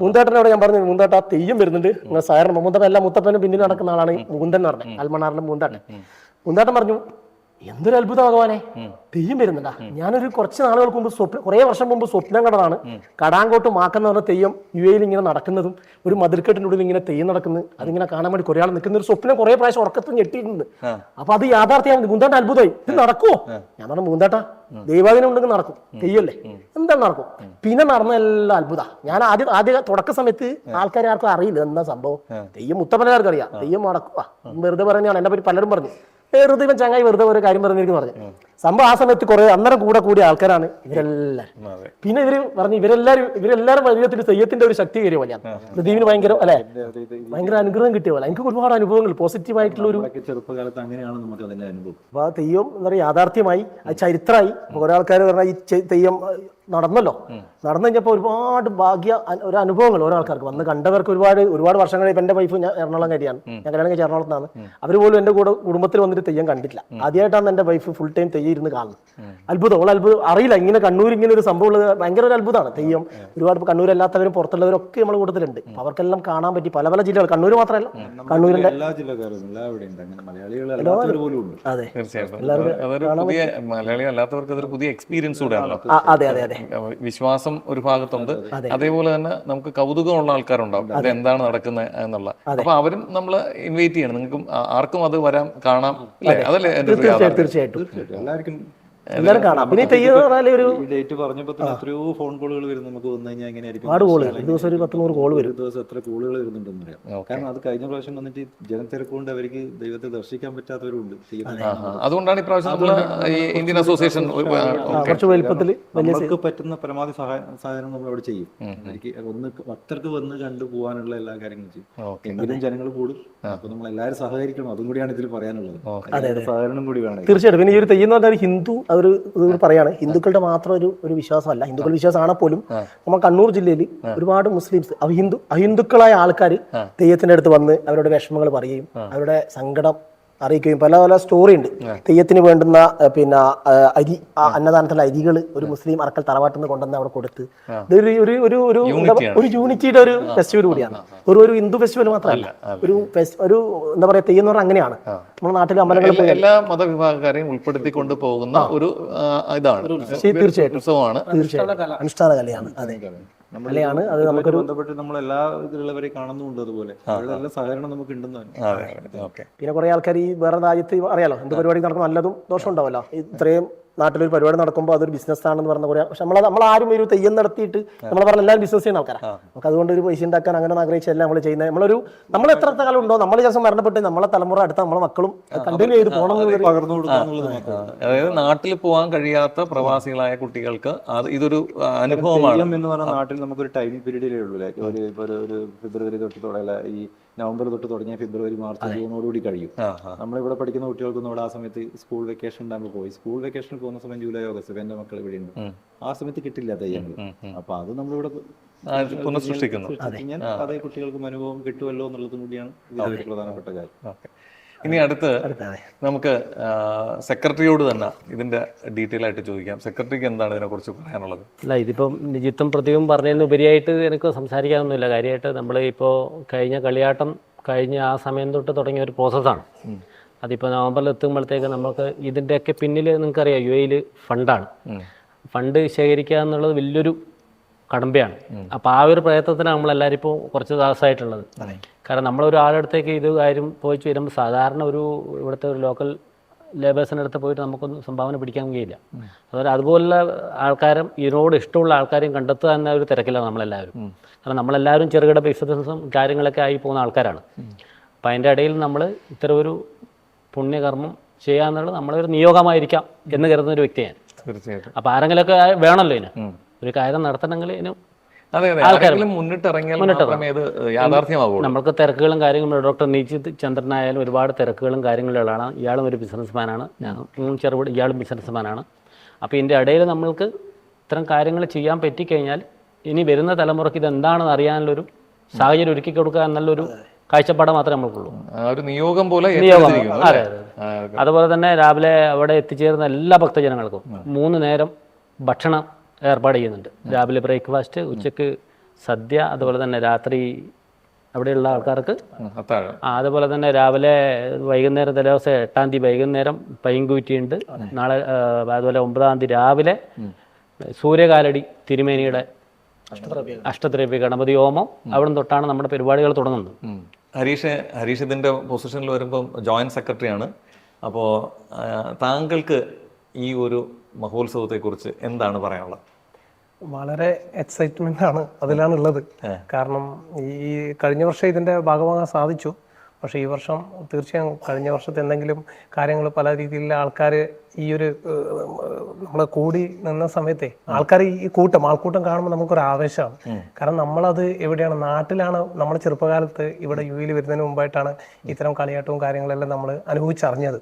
മുന്തേട്ടനോട് ഞാൻ പറഞ്ഞു മുന്തേട്ട ആ തെയ്യം വരുന്നുണ്ട് നിങ്ങൾ സാറിന് മുന്തപ്പൻ എല്ലാ മുത്തപ്പനും പിന്നിൽ നടക്കുന്ന ആളാണ് മൂന്തൻ മുകുന്ദൻ എന്ന് പറഞ്ഞത് അൽമണാറിലെ മുന്തേട്ടൻ. മുന്തേട്ടൻ പറഞ്ഞു എന്തൊരു അത്ഭുത ഭഗവാനെ. തെയ്യം വരുന്നുണ്ടാ. ഞാനൊരു കുറച്ച് നാളുകൾക്ക് മുമ്പ് സ്വപ്നം കുറേ വർഷം മുമ്പ് സ്വപ്നം കണ്ടതാണ്. കടാങ്കോട്ട് മാക്കെന്ന് പറഞ്ഞ തെയ്യം യു എയിൽ ഇങ്ങനെ നടക്കുന്നതും ഒരു മതിൽക്കെട്ടിനുള്ളിൽ ഇങ്ങനെ തെയ്യം നടക്കുന്നത് അതിങ്ങനെ കാണാൻ വേണ്ടി കുറേ ആൾ നിൽക്കുന്ന. ഒരു സ്വപ്നം കുറേ പ്രാവശ്യം ഉറക്കത്തിൽ ഞെട്ടിയിട്ടുണ്ട്. അപ്പൊ അത് യാഥാർത്ഥ്യമാണ്. മുന്താട്ട അത്ഭുതമായി. ഇത് നടക്കുമോ ഞാൻ പറഞ്ഞു മുന്താട്ട ദൈവാദിനം ഉണ്ടെങ്കിൽ നടക്കും. തെയ്യല്ലേ? എന്താ നടക്കും. പിന്നെ നടന്ന എല്ലാം അത്ഭുത. ഞാൻ ആദ്യം ആദ്യ തുടക്ക സമയത്ത് ആൾക്കാരെ ആർക്കും അറിയില്ല. എന്താ സംഭവം? തെയ്യം മുത്തപ്പനാർക്കറിയാം തെയ്യം നടക്കുക വെറുതെ പറഞ്ഞാണ് എന്നെ പറ്റി പലരും പറഞ്ഞു. വെറുതെ ഇവൻ ചങ്ങായി വെറുതെ ഒരു കാര്യം പറഞ്ഞിരിക്കുന്നു പറഞ്ഞു. സംഭവം ആ സമയത്ത് കുറെ അന്നേരം കൂടെ കൂടിയ ആൾക്കാരാണ് ഇവരെല്ലാരും. അതെ. പിന്നെ ഇവർ പറഞ്ഞു ഇവരെല്ലാരും ഇവരെല്ലാരും ജീവിതത്തിൽ തെയ്യത്തിന്റെ ഒരു ശക്തി കയറിയ പോലെയാണ്. പ്രദീപിന് ഭയങ്കര അല്ലെ? ഭയങ്കര അനുഗ്രഹം കിട്ടിയ പോലെ. എനിക്ക് ഒരുപാട് അനുഭവങ്ങൾ പോസിറ്റീവ് ആയിട്ടുള്ള ഒരു ചെറുപ്പകാലത്ത് അങ്ങനെയാണ് നമുക്ക് അതിന്റെ അനുഭവം. അപ്പൊ ആ തെയ്യം എന്താ പറയുക യാഥാർത്ഥ്യമായി അത് ചരിത്രമായി. കുറെ ആൾക്കാർ പറഞ്ഞാൽ ഈ തെയ്യം നടന്നല്ലോ. നടന്നു കഴിഞ്ഞപ്പോൾ ഒരുപാട് ഭാഗ്യ ഒരു അനുഭവങ്ങൾ ഓരോ ആൾക്കാർക്ക് വന്ന്. കണ്ടവർക്ക് ഒരുപാട് ഒരുപാട് വർഷങ്ങൾ കഴിയുമ്പോൾ എന്റെ വൈഫ് ഞാൻ എറണാകുളം കാര്യമാണ് ഞാൻ കല്യാണം കഴിച്ച എറണാകുളത്താണ്. അവർ പോലും എന്റെ കൂടെ കുടുംബത്തിൽ വന്നിട്ട് തെയ്യം കണ്ടിട്ടില്ല. ആദ്യമായിട്ടാണ് എന്റെ വൈഫ് ഫുൾ ടൈം തെയ്യം ഇരുന്ന് കാണുന്നത്. അത്ഭുതം. ഓൾ അത്ഭുതം. അറിയില്ല ഇങ്ങനെ കണ്ണൂർ ഇങ്ങനെ ഒരു സംഭവം ഉള്ളത് ഭയങ്കര ഒരു അത്ഭുതമാണ്. തെയ്യം ഒരുപാട് കണ്ണൂർ അല്ലാത്തവരും പുറത്തുള്ളവരും ഒക്കെ നമ്മുടെ കൂട്ടത്തിലുണ്ട് അവർക്കെല്ലാം കാണാൻ പറ്റി. പല പല ജില്ലകൾ. കണ്ണൂർ മാത്രമല്ല. കണ്ണൂരിന്റെ അതെ. പുതിയ മലയാളി അല്ലാത്തവർക്ക് പുതിയ എക്സ്പീരിയൻസ് അതെ അതെ അതെ. വിശ്വാസം ഒരു ഭാഗത്തുണ്ട്. അതേപോലെ തന്നെ നമുക്ക് കൗതുകമുള്ള ആൾക്കാരുണ്ടാവും. അത്. എന്താണ് നടക്കുന്നത് എന്നുള്ള. അപ്പൊ അവരും നമ്മൾ ഇൻവൈറ്റ് ചെയ്യണം. നിങ്ങൾക്കും ആർക്കും അത് വരാം കാണാം. അല്ലേ? അതല്ലേ എന്റെ തീർച്ചയായിട്ടും. തീർച്ചയായിട്ടും. എല്ലാവർക്കും എല്ലാവരും കാണാം. പിന്നെ ഈ തെയ്യം എന്ന് പറഞ്ഞാൽ ഒരു ഡേറ്റ് പറഞ്ഞപ്പോ തന്നെ എത്രയോ ഫോൺ കോളുകൾ വരും നമുക്ക് വന്നു കഴിഞ്ഞാൽ എങ്ങനെയായിരിക്കും ഒരുപാട് കോൾ ഒരു ദിവസം ഒരു പത്ത് നൂറ് കോൾ വരും. ഒരു ദിവസം എത്ര കോളുകൾ വരുന്നുണ്ടെന്ന് അറിയാം. കാരണം അത് കഴിഞ്ഞ പ്രാവശ്യം വന്നിട്ട് അവർക്ക് ദൈവത്തെ ദർശിക്കാൻ പറ്റാത്തവരുണ്ട്. അതുകൊണ്ടാണ് ഇപ്രാവശ്യം ഈ ഇന്ത്യൻ അസോസിയേഷൻ കുറച്ച് വലുപ്പത്തിൽ നമുക്ക് പറ്റുന്ന പരമാവധി സഹായ സഹായം നമ്മൾ അവിടെ ചെയ്യും. എനിക്ക് ഒന്ന് ഭക്തർക്ക് വന്ന് കണ്ടു പോകാനുള്ള എല്ലാ കാര്യങ്ങളും ചെയ്യും. എങ്കിലും ജനങ്ങൾ കൂടും. അപ്പൊ നമ്മൾ എല്ലാവരും സഹകരിക്കണം. അതും കൂടിയാണ് ഇതിൽ പറയാനുള്ളത്. സഹകരണം കൂടി വേണം. തീർച്ചയായിട്ടും. പിന്നെ ഈ ഒരു തെയ്യം എന്ന് പറഞ്ഞാൽ ഹിന്ദു അതൊരു ഇത് പറയാണ്. ഹിന്ദുക്കളുടെ മാത്രം ഒരു ഒരു വിശ്വാസമല്ല. ഹിന്ദുക്കൾ വിശ്വാസമാണെങ്കിൽ പോലും നമ്മൾ കണ്ണൂർ ജില്ലയിൽ ഒരുപാട് മുസ്ലിംസ് അഹിന്ദു അഹിന്ദുക്കളായ ആൾക്കാർ തെയ്യത്തിന്റെ അടുത്ത് വന്ന് അവരുടെ വിഷമങ്ങൾ പറയുകയും അവരുടെ സങ്കടം അറിയിക്കുകയും പല പല സ്റ്റോറി ഉണ്ട്. തെയ്യത്തിന് വേണ്ടുന്ന പിന്നെ അരി ആ അന്നദാനത്തിലെ അരികൾ ഒരു മുസ്ലിം അറക്കൽ തറവാട്ടിൽ നിന്ന് കൊണ്ടുവന്ന് അവിടെ കൊടുത്ത് ഇതൊരു ഒരു ഒരു ഒരു ഒരു യൂണിറ്റിയുടെ ഒരു ഫെസ്റ്റിവൽ കൂടിയാണ്. ഒരു ഒരു ഹിന്ദു ഫെസ്റ്റിവൽ മാത്രമല്ല. ഒരു ഒരു എന്താ പറയാ തെയ്യം എന്ന് പറഞ്ഞാൽ അങ്ങനെയാണ്. നമ്മുടെ നാട്ടിലെ അമ്പലങ്ങളിൽ എല്ലാ മതവിഭാഗക്കാരെയും ഉൾപ്പെടുത്തിക്കൊണ്ട് പോകുന്ന ഒരു ഇതാണ്. തീർച്ചയായിട്ടും. അനുഷ്ഠാന കലയാണ് അതെ. കലയാണ് അത് നമുക്കൊരു ബന്ധപ്പെട്ട് നമ്മൾ എല്ലാ ഇതിലുള്ളവരെ കാണുന്നുണ്ട് അതുപോലെ. നല്ല സഹകരണം നമുക്ക് ഉണ്ടെന്ന് തന്നെ. അതെ പിന്നെ കുറെ ആൾക്കാർ ഈ വേറെ രാജ്യത്ത് അറിയാലോ എന്ത് പരിപാടി നടക്കും നല്ലതും ദോഷം ഉണ്ടാവല്ലോ ഇത്രയും നാട്ടിലൊരു പരിപാടി നടക്കുമ്പോൾ അതൊരു ബിസിനസ് ആണെന്ന് പറഞ്ഞ കുറേ പക്ഷെ നമ്മൾ നമ്മൾ ആരും ഒരു തെയ്യം നടത്തിയിട്ട് നമ്മൾ പറഞ്ഞ എല്ലാവരും ബിസിനസ് ചെയ്യുന്ന ആൾക്കാരാണ് നമുക്ക് അതുകൊണ്ട് ഒരു പൈസ ഉണ്ടാക്കാൻ അങ്ങനെ ആഗ്രഹിച്ചല്ല നമ്മൾ ചെയ്യുന്നത്. നമ്മളൊരു നമ്മൾ എത്ര കാലം ഉണ്ടോ? നമ്മൾ ദിവസം മരണപ്പെട്ട് നമ്മളെ തലമുറ അടുത്ത നമ്മളെ മക്കളും കണ്ടിന്യൂ ചെയ്ത് പോകണം അതായത് നാട്ടിൽ പോകാൻ കഴിയാത്ത പ്രവാസികളായ കുട്ടികൾക്ക് അത് ഇതൊരു അനുഭവമാണ്. എന്ന് പറഞ്ഞ നാട്ടിൽ നമുക്കൊരു ടൈം പീരീഡിലേ ഉള്ളൂ. ഒരു ഫെബ്രുവരി തൊട്ട് തുടങ്ങിയ ഈ നവംബർ തൊട്ട് തുടങ്ങിയ ഫെബ്രുവരി മാർച്ച് ജൂണോടുകൂടി കഴിയും. നമ്മളിവിടെ പഠിക്കുന്ന കുട്ടികൾക്കൊന്നും ഇവിടെ ആ സമയത്ത് സ്കൂൾ വെക്കേഷൻ ഉണ്ടാകുമ്പോൾ പോയി. സ്കൂൾ വെക്കേഷനിൽ പോകുന്ന സമയം ജൂലൈ ഓഗസ്റ്റ് എന്റെ മക്കൾ ഇവിടെ ഉണ്ട് ആ സമയത്ത് കിട്ടില്ല തെയ്യങ്ങൾ അപ്പൊ അത് നമ്മളിവിടെ പുനഃസൃഷ്ടിക്കുന്നു. സൃഷ്ടിക്കാൻ അതേ കുട്ടികൾക്കും അനുഭവം കിട്ടുമല്ലോ എന്നുള്ളതും കൂടിയാണ് പ്രധാനപ്പെട്ട കാര്യം. ഇനി അടുത്ത് നമുക്ക് സെക്രട്ടറിയോട് തന്നെ ഇതിന്റെ ഡീറ്റെയിൽ ആയിട്ട് ചോദിക്കാം. സെക്രട്ടറിക്ക് എന്താണ് ഇതിനെക്കുറിച്ച് പറയാനുള്ളത്? അല്ല ഇതിപ്പം നിജിത്തും പ്രതിയും പറഞ്ഞതിന് ഉപരിയായിട്ട് എനിക്ക് സംസാരിക്കാനൊന്നുമില്ല. കാര്യമായിട്ട് നമ്മൾ ഇപ്പോൾ കഴിഞ്ഞ കളിയാട്ടം കഴിഞ്ഞ ആ സമയം തൊട്ട് തുടങ്ങിയ ഒരു പ്രോസസ്സാണ് അതിപ്പോൾ നവംബറിൽ എത്തുമ്പോഴത്തേക്ക് നമുക്ക് ഇതിന്റെയൊക്കെ പിന്നിൽ നിങ്ങൾക്കറിയാം യു എയിൽ ഫണ്ടാണ് ഫണ്ട് ശേഖരിക്കുക എന്നുള്ളത് വലിയൊരു കടമ്പയാണ്. അപ്പോൾ ആ ഒരു പ്രയത്നത്തിനാണ് നമ്മളെല്ലാവരും ഇപ്പോൾ കുറച്ച് ദിവസമായിട്ടുള്ളത് കാരണം നമ്മളൊരാളടുത്തേക്ക് ഇത് കാര്യം പോയി വരുമ്പോൾ സാധാരണ ഒരു ഇവിടുത്തെ ഒരു ലോക്കൽ ലേബേഴ്സിന്റെ അടുത്ത് പോയിട്ട് നമുക്കൊന്നും സംഭാവന പിടിക്കാൻ കഴിയില്ല അതുപോലെ അതുപോലുള്ള ആൾക്കാരും ഇതിനോട് ഇഷ്ടമുള്ള ആൾക്കാരെയും കണ്ടെത്തുക എന്ന ഒരു തിരക്കിലാണ് നമ്മളെല്ലാവരും. കാരണം നമ്മളെല്ലാവരും ചെറുകിട ബിസിനസ്സും കാര്യങ്ങളൊക്കെ ആയി പോകുന്ന ആൾക്കാരാണ്. അപ്പം അതിന്റെ ഇടയിൽ നമ്മൾ ഇത്ര ഒരു പുണ്യകർമ്മം ചെയ്യുക എന്നുള്ളത് നമ്മളൊരു നിയോഗമായിരിക്കാം എന്ന് കരുതുന്ന ഒരു വ്യക്തിയാണ് തീർച്ചയായിട്ടും. അപ്പം ആരെങ്കിലുമൊക്കെ വേണമല്ലോ ഇതിന്. ഒരു കാര്യം നടത്തണമെങ്കിൽ നമ്മൾക്ക് തിരക്കുകളും കാര്യങ്ങളും ഡോക്ടർ നീച്ചിത് ചന്ദ്രനായാലും ഒരുപാട് തിരക്കുകളും കാര്യങ്ങളുള്ളതാണ് ഇയാളും ഒരു ബിസിനസ്മാനാണ്. ചെറുപടി ഇയാളും ബിസിനസ്മാനാണ്. അപ്പോൾ ഇതിന്റെ ഇടയിൽ നമ്മൾക്ക് ഇത്തരം കാര്യങ്ങൾ ചെയ്യാൻ പറ്റിക്കഴിഞ്ഞാൽ ഇനി വരുന്ന തലമുറയ്ക്ക് ഇത് എന്താണെന്ന് അറിയാനുള്ളൊരു സാഹചര്യം ഒരുക്കി കൊടുക്കുക എന്നുള്ളൊരു കാഴ്ചപ്പാട് മാത്രമേ നമ്മൾക്കുള്ളൂ. ഒരു നിയോഗം പോലെ. അതെ, അതുപോലെ തന്നെ രാവിലെ അവിടെ എത്തിച്ചേരുന്ന എല്ലാ ഭക്തജനങ്ങൾക്കും മൂന്ന് നേരം ഭക്ഷണം ഏർപ്പാട് ചെയ്യുന്നുണ്ട്. രാവിലെ ബ്രേക്ക്ഫാസ്റ്റ് ഉച്ചയ്ക്ക് സദ്യ അതുപോലെ തന്നെ രാത്രി അവിടെയുള്ള ആൾക്കാർക്ക് അതുപോലെ തന്നെ രാവിലെ വൈകുന്നേരം തലേ ദിവസം എട്ടാം തീയതി വൈകുന്നേരം പൈങ്കൂറ്റിയുണ്ട് നാളെ അതുപോലെ ഒമ്പതാം തീയതി രാവിലെ സൂര്യകാലടി തിരുമേനിയുടെ അഷ്ടദ്രവ്യ ഗണപതി ഹോമം അവിടെ തൊട്ടാണ് നമ്മുടെ പരിപാടികൾ തുടങ്ങുന്നത്. ഹരീഷ് ഹരീഷ് ഇതിന്റെ പൊസിഷനിൽ വരുമ്പം ജോയിന്റ് സെക്രട്ടറി ആണ് അപ്പോൾ താങ്കൾക്ക് ഈ ഒരു മഹോത്സവത്തെക്കുറിച്ച് എന്താണ് പറയാനുള്ളത്? വളരെ എക്സൈറ്റ്മെന്റ് ആണ് അതിലാണുള്ളത്. കാരണം ഈ കഴിഞ്ഞ വർഷം ഇതിന്റെ ഭാഗമാകാൻ സാധിച്ചു. പക്ഷേ ഈ വർഷം തീർച്ചയായും കഴിഞ്ഞ വർഷത്തെ എന്തെങ്കിലും കാര്യങ്ങൾ പല രീതിയിലുള്ള ആൾക്കാർ ഈ ഒരു നമ്മൾ കൂടി നിന്ന സമയത്തെ ആൾക്കാർ ഈ കൂട്ടം ആൾക്കൂട്ടം കാണുമ്പോൾ നമുക്കൊരു ആവേശമാണ് കാരണം നമ്മളത് എവിടെയാണ് നാട്ടിലാണ് നമ്മൾ ചെറുപ്പകാലത്ത് ഇവിടെ യു എയിൽ വരുന്നതിന് മുമ്പായിട്ടാണ് ഇത്തരം കളിയാട്ടവും കാര്യങ്ങളെല്ലാം നമ്മൾ അനുഭവിച്ചറിഞ്ഞത്.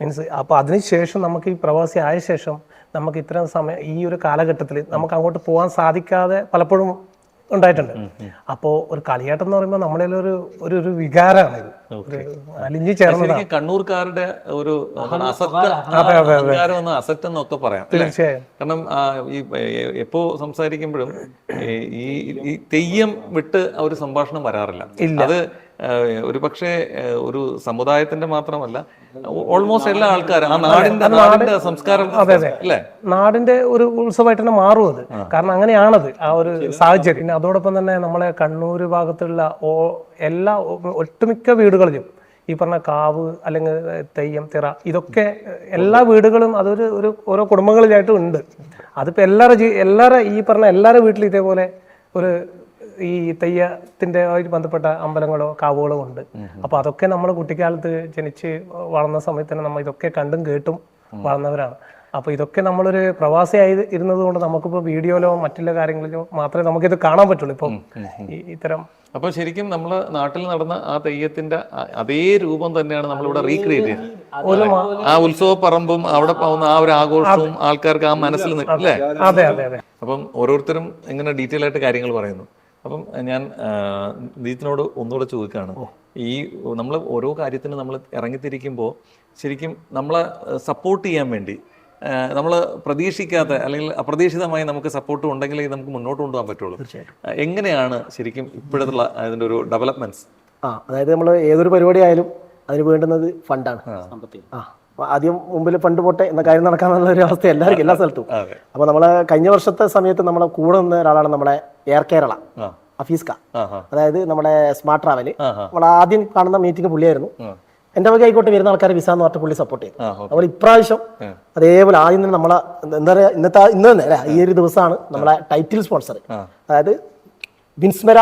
മീൻസ് അപ്പോൾ അതിനുശേഷം നമുക്ക് ഈ പ്രവാസി ആയ ശേഷം നമുക്ക് ഇത്തരം സമയം ഈ ഒരു കാലഘട്ടത്തിൽ നമുക്ക് അങ്ങോട്ട് പോകാൻ സാധിക്കാതെ പലപ്പോഴും ഉണ്ടായിട്ടുണ്ട്. അപ്പോ ഒരു കളിയാട്ടം എന്ന് പറയുമ്പോൾ നമ്മുടെ ഒരു ഒരു ഒരു വികാരമാണ് ഇത്. അലിഞ്ഞു ചേർന്നത് കണ്ണൂർക്കാരുടെ ഒരു അസറ്റ് എന്നൊക്കെ പറയാം? തീർച്ചയായും. കാരണം ഈ എപ്പോ സംസാരിക്കുമ്പോഴും ഈ ഈ- ഈ തെയ്യം വിട്ട് ആ ഒരു സംഭാഷണം വരാറില്ല. അത് ഒരു പക്ഷേ ഒരു സമുദായത്തിന്റെ മാത്രമല്ല ഓൾമോസ്റ്റ് എല്ലാ ആൾക്കാരും ആ നാടിന്റെ നാടിന്റെ സംസ്കാരം അല്ലേ? നാടിന്റെ ഒരു ഉത്സവമായിട്ട് തന്നെ മാറും അത്. കാരണം അങ്ങനെയാണത് ആ ഒരു സാഹചര്യം. പിന്നെ അതോടൊപ്പം തന്നെ നമ്മളെ കണ്ണൂർ ഭാഗത്തുള്ള ഓ- എല്ലാ ഒട്ടുമിക്ക വീടുകളിലും ഈ പറഞ്ഞ കാവ് അല്ലെങ്കിൽ തെയ്യം തിറ ഇതൊക്കെ എല്ലാ വീടുകളും അതൊരു ഒരു ഓരോ കുടുംബങ്ങളിലായിട്ടും ഉണ്ട്. അതിപ്പോ എല്ലാവരുടെ ജീ എല്ലാവരുടെ ഈ പറഞ്ഞ എല്ലാവരുടെ വീട്ടിലും ഇതേപോലെ ഒരു ഈ തെയ്യത്തിന്റെ ബന്ധപ്പെട്ട അമ്പലങ്ങളോ കാവുകളോ ഉണ്ട്. അപ്പൊ അതൊക്കെ നമ്മൾ കുട്ടിക്കാലത്ത് ജനിച്ച് വളർന്ന സമയത്ത് തന്നെ നമ്മൾ ഇതൊക്കെ കണ്ടും കേട്ടും വളർന്നവരാണ്. അപ്പോൾ ഇതൊക്കെ നമ്മളൊരു പ്രവാസിയായി ഇരുന്നത് കൊണ്ട് നമുക്കിപ്പോൾ വീഡിയോയിലോ മറ്റുള്ള കാര്യങ്ങളിലോ മാത്രമേ നമുക്കിത് കാണാൻ പറ്റുള്ളൂ. ഇപ്പം ഇത്തരം അപ്പൊ ശരിക്കും നമ്മൾ നാട്ടിൽ നടന്ന ആ തെയ്യത്തിന്റെ അതേ രൂപം തന്നെയാണ് നമ്മളിവിടെ റീക്രിയേറ്റ് ചെയ്യുന്നത് ആ ഉത്സവ പറമ്പും അവിടെ പോകുന്ന ആ ഒരു ആഘോഷവും ആൾക്കാർക്ക് ആ മനസ്സിൽ നിൽക്കില്ലേ അല്ലേ? അതെ അതെ അതെ. അപ്പം ഓരോരുത്തരും ഇങ്ങനെ ഡീറ്റെയിൽ ആയിട്ട് കാര്യങ്ങൾ പറയുന്നു. അപ്പം ഞാൻ നീതിനോട് ഒന്നുകൂടെ ചോദിക്കുകയാണ് ഈ നമ്മൾ ഓരോ കാര്യത്തിന് നമ്മൾ ഇറങ്ങിത്തിരിക്കുമ്പോൾ ശരിക്കും നമ്മളെ സപ്പോർട്ട് ചെയ്യാൻ വേണ്ടി നമ്മൾ പ്രതീക്ഷിക്കാത്ത അല്ലെങ്കിൽ അപ്രതീക്ഷിതമായി നമുക്ക് സപ്പോർട്ട് ഉണ്ടെങ്കിലേ നമുക്ക് മുന്നോട്ട് കൊണ്ടുപോകാൻ പറ്റുള്ളൂ. എങ്ങനെയാണ് ശരിക്കും ഇപ്പോഴത്തുള്ള അതിന്റെ ഒരു ഡെവലപ്മെന്റ്സ് ആ അതായത് നമ്മൾ ഏതൊരു പരിപാടി ആയാലും അതിന് വേണ്ടുന്നത് ഫണ്ടാണ്. ആ. അപ്പൊ ആദ്യം മുമ്പിൽ ഫണ്ട് പോട്ടെ എന്ന കാര്യം നടക്കാന്നുള്ള ഒരു അവസ്ഥ എല്ലാവർക്കും എല്ലാ സ്ഥലത്തും. അപ്പോൾ അപ്പൊ നമ്മളെ കഴിഞ്ഞ വർഷത്തെ സമയത്ത് നമ്മളെ കൂടെ നിന്ന ഒരാളാണ് നമ്മുടെ എയർ കേരള. അഫീസ്ക അതായത് നമ്മുടെ സ്മാർട്ട് ആ. നമ്മൾ ആദ്യം കാണുന്ന മീറ്റിംഗ് പുള്ളിയായിരുന്നു. എന്റെ വക ആയിക്കോട്ടെ വരുന്ന ആൾക്കാർ വിസ എന്ന് പറഞ്ഞിട്ട് പുള്ളി സപ്പോർട്ട് ചെയ്തു. അപ്പോൾ ഇപ്രാവശ്യം അതേപോലെ ആദ്യം തന്നെ നമ്മളെ എന്താ പറയാ ഇന്നത്തെ ഇന്ന് തന്നെ അല്ലെ? ഈ ഒരു ദിവസമാണ് നമ്മളെ ടൈറ്റിൽ സ്പോൺസർ അതായത് വിൻസ്മര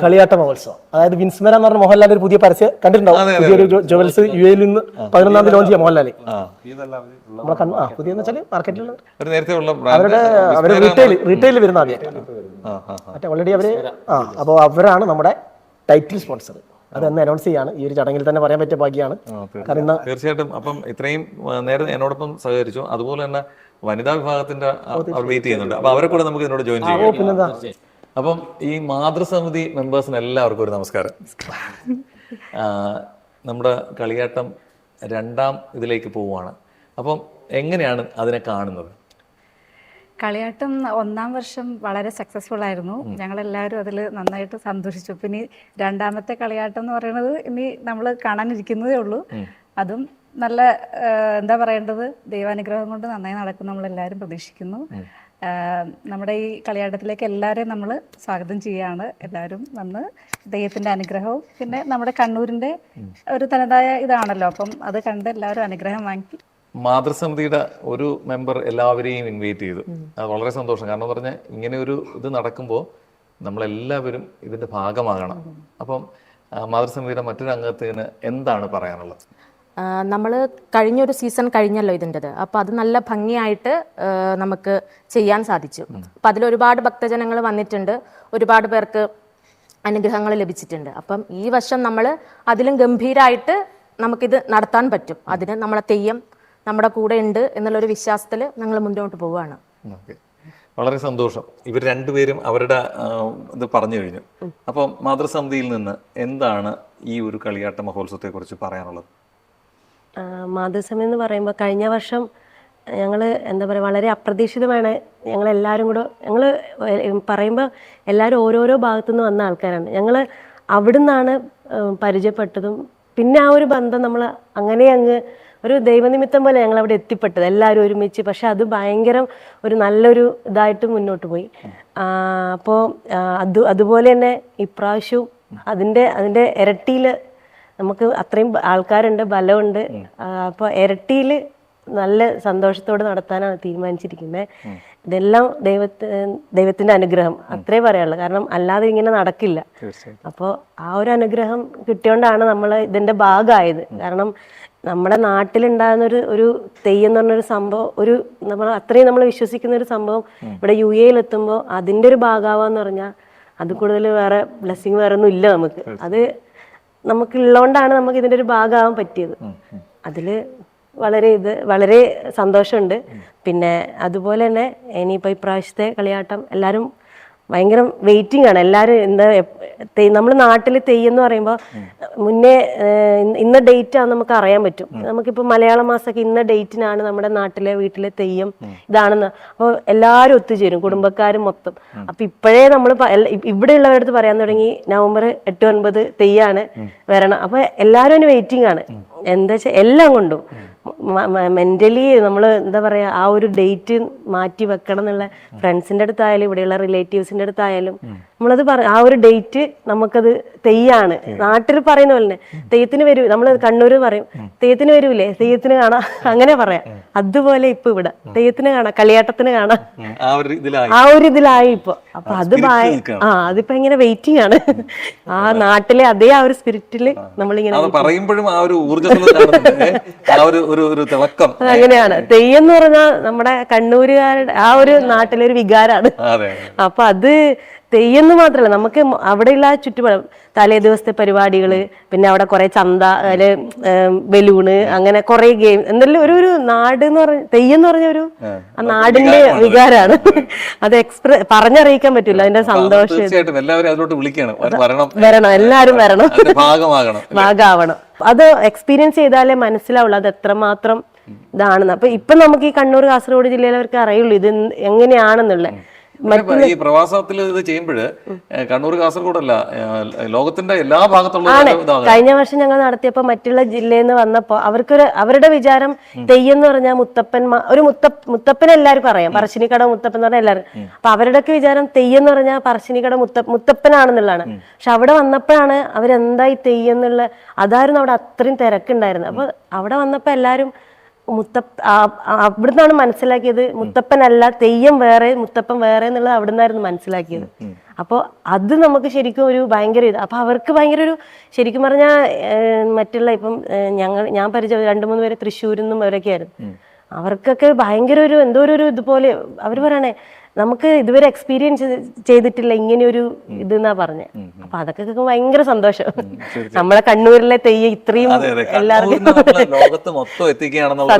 കളിയാട്ട മഹോത്സവം. അതായത് വിൻസ്മര എന്ന് പറഞ്ഞ മോഹൻലാൽ ഒരു പുതിയ പരസ്യം കണ്ടിട്ടുണ്ടാവും പുതിയൊരു ജുവൽസ് യു എയിൽ നിന്ന് പതിനൊന്നാം തീയതി ലോഞ്ച് ചെയ്യാം മോഹൻലാൽ നമ്മളെ കണ്ണു ആ പുതിയ വെച്ചാൽ മാർക്കറ്റിലുള്ള ഒരു നേരത്തെ ഉള്ള അവരുടെ അവർ റീറ്റെയിൽ റീറ്റെയിൽ വരുന്ന ആദ്യമായിട്ട് മറ്റേ ഓൾറെഡി അവർ ആ അപ്പോൾ അവരാണ് നമ്മുടെ ടൈറ്റിൽ സ്പോൺസർ അത് എന്ന് അനൗൺസ് ചെയ്യാണ്. ഈ ഒരു ചടങ്ങിൽ തന്നെ പറയാൻ പറ്റിയ ഭാഗ്യമാണ് കാരണം തീർച്ചയായിട്ടും. അപ്പം ഇത്രയും നേരം എന്നോടൊപ്പം സഹകരിച്ചു. അതുപോലെ തന്നെ വനിതാ വിഭാഗത്തിന്റെ അവർ വെയിറ്റ് ചെയ്യുന്നുണ്ട്. അപ്പൊ അവരെ കൂടെ നമുക്ക് ഇതിനോട് ജോയിൻ ചെയ്യാം. അപ്പം ഈ മാതൃസമിതി മെമ്പേഴ്സിന് എല്ലാവർക്കും ഒരു നമസ്കാരം. നമ്മുടെ കളിയാട്ടം രണ്ടാം ഇതിലേക്ക് പോവുകയാണ്. അപ്പം എങ്ങനെയാണ് അതിനെ കാണുന്നത്? കളിയാട്ടം ഒന്നാം വർഷം വളരെ സക്സസ്ഫുൾ ആയിരുന്നു. ഞങ്ങളെല്ലാവരും അതിൽ നന്നായിട്ട് സന്തോഷിച്ചു. പിന്നെ രണ്ടാമത്തെ കളിയാട്ടം എന്ന് പറയുന്നത് ഇനി നമ്മൾ കാണാനിരിക്കുന്നതേ ഉള്ളൂ. അതും നല്ല എന്താ പറയേണ്ടത്? ദൈവാനുഗ്രഹം കൊണ്ട് നന്നായി നടക്കും നമ്മളെല്ലാവരും പ്രതീക്ഷിക്കുന്നു. നമ്മുടെ ഈ കളിയാട്ടത്തിലേക്ക് എല്ലാവരെയും നമ്മൾ സ്വാഗതം ചെയ്യുകയാണ് എല്ലാവരും വന്ന് ദൈവത്തിന്റെ അനുഗ്രഹവും പിന്നെ നമ്മുടെ കണ്ണൂരിന്റെ ഒരു തനതായ ഇതാണല്ലോ. അപ്പം അത് കണ്ട് എല്ലാവരും അനുഗ്രഹം വാങ്ങി. മാതൃസമിതിയുടെ ഒരു മെമ്പർ എല്ലാവരെയും ഇൻവൈറ്റ് ചെയ്തു. അത് വളരെ സന്തോഷം. കാരണം എന്ന് പറഞ്ഞാൽ ഇങ്ങനെ ഒരു ഇത് നടക്കുമ്പോൾ നമ്മളെല്ലാവരും ഇതിന്റെ ഭാഗമാകണം. അപ്പം മാതൃസമിതിയുടെ മറ്റൊരു അംഗത്തിന് എന്താണ് പറയാനുള്ളത്? നമ്മൾ കഴിഞ്ഞൊരു സീസൺ കഴിഞ്ഞല്ലോ ഇതിന്റെത്. അപ്പോൾ അത് നല്ല ഭംഗിയായിട്ട് നമുക്ക് ചെയ്യാൻ സാധിച്ചു. അപ്പം അതിൽ ഒരുപാട് ഭക്തജനങ്ങൾ വന്നിട്ടുണ്ട്. ഒരുപാട് പേർക്ക് അനുഗ്രഹങ്ങൾ ലഭിച്ചിട്ടുണ്ട്. അപ്പം ഈ വർഷം നമ്മൾ അതിലും ഗംഭീരമായിട്ട് നമുക്കിത് നടത്താൻ പറ്റും. അതിന് നമ്മളെ തെയ്യം നമ്മുടെ കൂടെ ഉണ്ട് എന്നുള്ളൊരു വിശ്വാസത്തിൽ ഞങ്ങൾ മുന്നോട്ട് പോവുകയാണ്. വളരെ സന്തോഷം. ഇവർ രണ്ടുപേരും അവരുടെ ഇത് പറഞ്ഞു കഴിഞ്ഞു. അപ്പം മാതൃസമിതിയിൽ നിന്ന് എന്താണ് ഈ ഒരു കളിയാട്ട മഹോത്സവത്തെ കുറിച്ച് പറയാനുള്ളത്? മാതൃസമയം എന്ന് പറയുമ്പോൾ കഴിഞ്ഞ വർഷം ഞങ്ങൾ എന്താ പറയുക വളരെ അപ്രതീക്ഷിതമാണ്. ഞങ്ങളെല്ലാവരും കൂടെ ഞങ്ങൾ പറയുമ്പോൾ എല്ലാവരും ഓരോരോ ഭാഗത്തുനിന്ന് വന്ന ആൾക്കാരാണ്. ഞങ്ങൾ അവിടുന്നാണ് പരിചയപ്പെട്ടതും പിന്നെ ആ ഒരു ബന്ധം നമ്മൾ അങ്ങനെ അങ്ങ് ഒരു ദൈവനിമിത്തം പോലെ ഞങ്ങൾ അവിടെ എത്തിപ്പെട്ടത്. എല്ലാവരും ഒരുമിച്ച്. പക്ഷെ അത് ഭയങ്കര ഒരു നല്ലൊരു ഇതായിട്ട് മുന്നോട്ട് പോയി. അപ്പോൾ അത് അതുപോലെ തന്നെ ഇപ്രാവശ്യവും അതിന്റെ അതിന്റെ ഇരട്ടിയിൽ നമുക്ക് അത്രയും ആൾക്കാരുണ്ട് ബലമുണ്ട്. അപ്പോൾ ഇരട്ടിയിൽ നല്ല സന്തോഷത്തോടെ നടത്താനാണ് തീരുമാനിച്ചിരിക്കുന്നത് ഇതെല്ലാം ദൈവത്തെ ദൈവത്തിന്റെ അനുഗ്രഹം. അത്രേ പറയാനുള്ളൂ. കാരണം അല്ലാതെ ഇങ്ങനെ നടക്കില്ല. അപ്പോൾ ആ ഒരു അനുഗ്രഹം കിട്ടിയോണ്ടാണ് നമ്മൾ ഇതിന്റെ ഭാഗമായത്. കാരണം നമ്മുടെ നാട്ടിലുണ്ടാകുന്ന ഒരു ഒരു തെയ്യം എന്ന് പറഞ്ഞൊരു സംഭവം ഒരു നമ്മൾ അത്രയും നമ്മൾ വിശ്വസിക്കുന്ന ഒരു സംഭവം ഇവിടെ യു എയിൽ എത്തുമ്പോൾ അതിന്റെ ഒരു ഭാഗമാവാന്ന് പറഞ്ഞാൽ അത് കൂടുതൽ വേറെ ബ്ലെസ്സിങ് വേറെ ഒന്നും ഇല്ല നമുക്ക്. അത് നമുക്ക് ഉള്ളതുകൊണ്ടാണ് നമുക്ക് ഇതിന്റെ ഒരു ഭാഗമാകാൻ പറ്റിയത് അതിൽ വളരെ ഇത് വളരെ സന്തോഷമുണ്ട്. പിന്നെ അതുപോലെ തന്നെ ഇനിയിപ്പോൾ ഇപ്രാവശ്യത്തെ കളിയാട്ടം എല്ലാവരും ഭയങ്കര വെയിറ്റിംഗ് ആണ്. എല്ലാവരും എന്താ നമ്മൾ നാട്ടിൽ തെയ്യെന്ന് പറയുമ്പോൾ മുന്നേ ഇന്ന- ഡേറ്റ് ആണ് നമുക്ക് അറിയാൻ പറ്റും. നമുക്കിപ്പോൾ മലയാള മാസമൊക്കെ ഇന്ന ഡേറ്റിനാണ് നമ്മുടെ നാട്ടിലെ വീട്ടിലെ തെയ്യം ഇതാണെന്ന്. അപ്പോൾ എല്ലാവരും ഒത്തുചേരും കുടുംബക്കാരും മൊത്തം. അപ്പൊ ഇപ്പോഴേ നമ്മൾ ഇവിടെ ഉള്ളവരടുത്ത് പറയാൻ തുടങ്ങി നവംബർ എട്ട് ഒൻപത് തെയ്യാണ് വരണം. അപ്പോൾ എല്ലാവരും അതിന് വെയിറ്റിംഗ് ആണ്. എന്താ വെച്ചാൽ എല്ലാം കൊണ്ടും. മെന്റലി നമ്മൾ എന്താ പറയാ ആ ഒരു ഡേറ്റ് മാറ്റി വെക്കണം എന്നുള്ള ഫ്രണ്ട്സിന്റെ അടുത്തായാലും ഇവിടെയുള്ള റിലേറ്റീവ്സിന്റെ അടുത്തായാലും നമ്മളത് പറ ആ ഒരു ഡേറ്റ് നമുക്കത് തെയ്യാണ്. നാട്ടിൽ പറയുന്ന പോലെ തന്നെ തെയ്യത്തിന് വരൂ നമ്മൾ കണ്ണൂർ പറയും. തെയ്യത്തിന് വരൂലേ? തെയ്യത്തിന് കാണാ. അങ്ങനെ പറയാം. അതുപോലെ ഇപ്പൊ ഇവിടെ. തെയ്യത്തിന് കാണാം കളിയാട്ടത്തിന് കാണാം. ആ ഒരു ഇതിലായി. ഇപ്പൊ. അപ്പൊ അത്. ആ അതിപ്പോ ഇങ്ങനെ വെയിറ്റിംഗ് ആണ്. ആ നാട്ടിലെ അതേ ആ ഒരു സ്പിരിറ്റിൽ നമ്മളിങ്ങനെ പറയുമ്പോഴും ആ ഒരു ഊർജം അങ്ങനെയാണ്. തെയ്യം എന്ന് പറഞ്ഞാൽ നമ്മുടെ കണ്ണൂരുകാരുടെ ആ ഒരു നാട്ടിലെ ഒരു വികാരാണ്. അപ്പൊ അത് തെയ്യെന്ന് മാത്രമല്ല നമുക്ക് അവിടെയുള്ള ആ ചുറ്റുപാട് തലേ ദിവസത്തെ പരിപാടികൾ പിന്നെ അവിടെ കുറെ ചന്ത അതിലെ ബലൂണ് അങ്ങനെ കുറെ ഗെയിം എന്തെല്ലാം ഒരു ഒരു നാട് എന്ന് പറഞ്ഞ തെയ്യെന്ന് പറഞ്ഞ ഒരു ആ നാടിന്റെ വികാരാണ്. അത്. എക്സ്പ്ര പറഞ്ഞറിയിക്കാൻ പറ്റില്ല അതിന്റെ സന്തോഷം. എല്ലാവരും അതിലോട്ട് വിളിക്കണം വരണം. എല്ലാരും വരണം. ഭാഗമാകണം. അത് എക്സ്പീരിയൻസ് ചെയ്താലേ മനസ്സിലാവുള്ളൂ അത് എത്രമാത്രം ഇതാണെന്ന്. അപ്പൊ ഇപ്പൊ നമുക്ക് ഈ കണ്ണൂർ കാസർഗോഡ് ജില്ലയിലവർക്ക് അറിയുള്ളൂ ഇത് എങ്ങനെയാണെന്നുള്ളത്. ഈ പ്രവാസത്തിൽ ഇത് ചെയ്യുമ്പോൾ കണ്ണൂർ കാസർഗോഡ് അല്ല ലോകത്തിന്റെ എല്ലാ ഭാഗത്തുള്ള കഴിഞ്ഞ വർഷം ഞങ്ങൾ നടത്തിയപ്പോൾ മറ്റുള്ള ജില്ലയിൽ നിന്ന് വന്നപ്പോ അവർക്കൊരു അവരുടെ വിചാരം തെയ്യം എന്ന് പറഞ്ഞാൽ മുത്തപ്പൻ ഒരു മുത്ത മുത്തപ്പൻ എല്ലാവർക്കും അറിയാം. പറശ്ശിനിക്കട മുത്തപ്പൻ എന്ന് പറഞ്ഞാൽ എല്ലാവരും അപ്പൊ അവരുടെയൊക്കെ വിചാരം തെയ്യം എന്ന് പറഞ്ഞാൽ പറശ്ശിനിക്കട മുത്ത മുത്തപ്പനാണെന്നുള്ളതാണ്. പക്ഷെ അവിടെ വന്നപ്പോഴാണ് അവരെന്തായി തെയ്യം എന്നുള്ള അതായിരുന്നു അവിടെ അത്രയും തിരക്കുണ്ടായിരുന്നത്. അപ്പൊ അവിടെ വന്നപ്പോ എല്ലാരും മുത്തപ്പ അവിടുന്നാണ് മനസ്സിലാക്കിയത്. മുത്തപ്പനല്ല തെയ്യം വേറെ മുത്തപ്പൻ വേറെ എന്നുള്ളത് അവിടുന്നായിരുന്നു മനസ്സിലാക്കിയത്. അപ്പോൾ അത് നമുക്ക് ശരിക്കും ഒരു ഭയങ്കര ഇത്. അപ്പൊ അവർക്ക് ഭയങ്കര ഒരു ശരിക്കും പറഞ്ഞാൽ മറ്റുള്ള ഇപ്പം ഞങ്ങൾ ഞാൻ പരിചയ രണ്ട് മൂന്ന് പേര് തൃശ്ശൂരിൽ നിന്നും അവരൊക്കെ ആയിരുന്നു അവർക്കൊക്കെ ഭയങ്കര ഒരു എന്തോ ഒരു ഇതുപോലെ അവർ പറയണേ നമുക്ക് ഇതുവരെ എക്സ്പീരിയൻസ് ചെയ്തിട്ടില്ല ഇങ്ങനെ ഒരു എന്നാ പറഞ്ഞ. അപ്പൊ അതൊക്കെ ഭയങ്കര സന്തോഷം. നമ്മളെ കണ്ണൂരിലെ തെയ്യം ഇത്രയും എല്ലാവർക്കും ലോകത്ത് മൊത്തം എത്തിക്കുകയാണെന്നുള്ള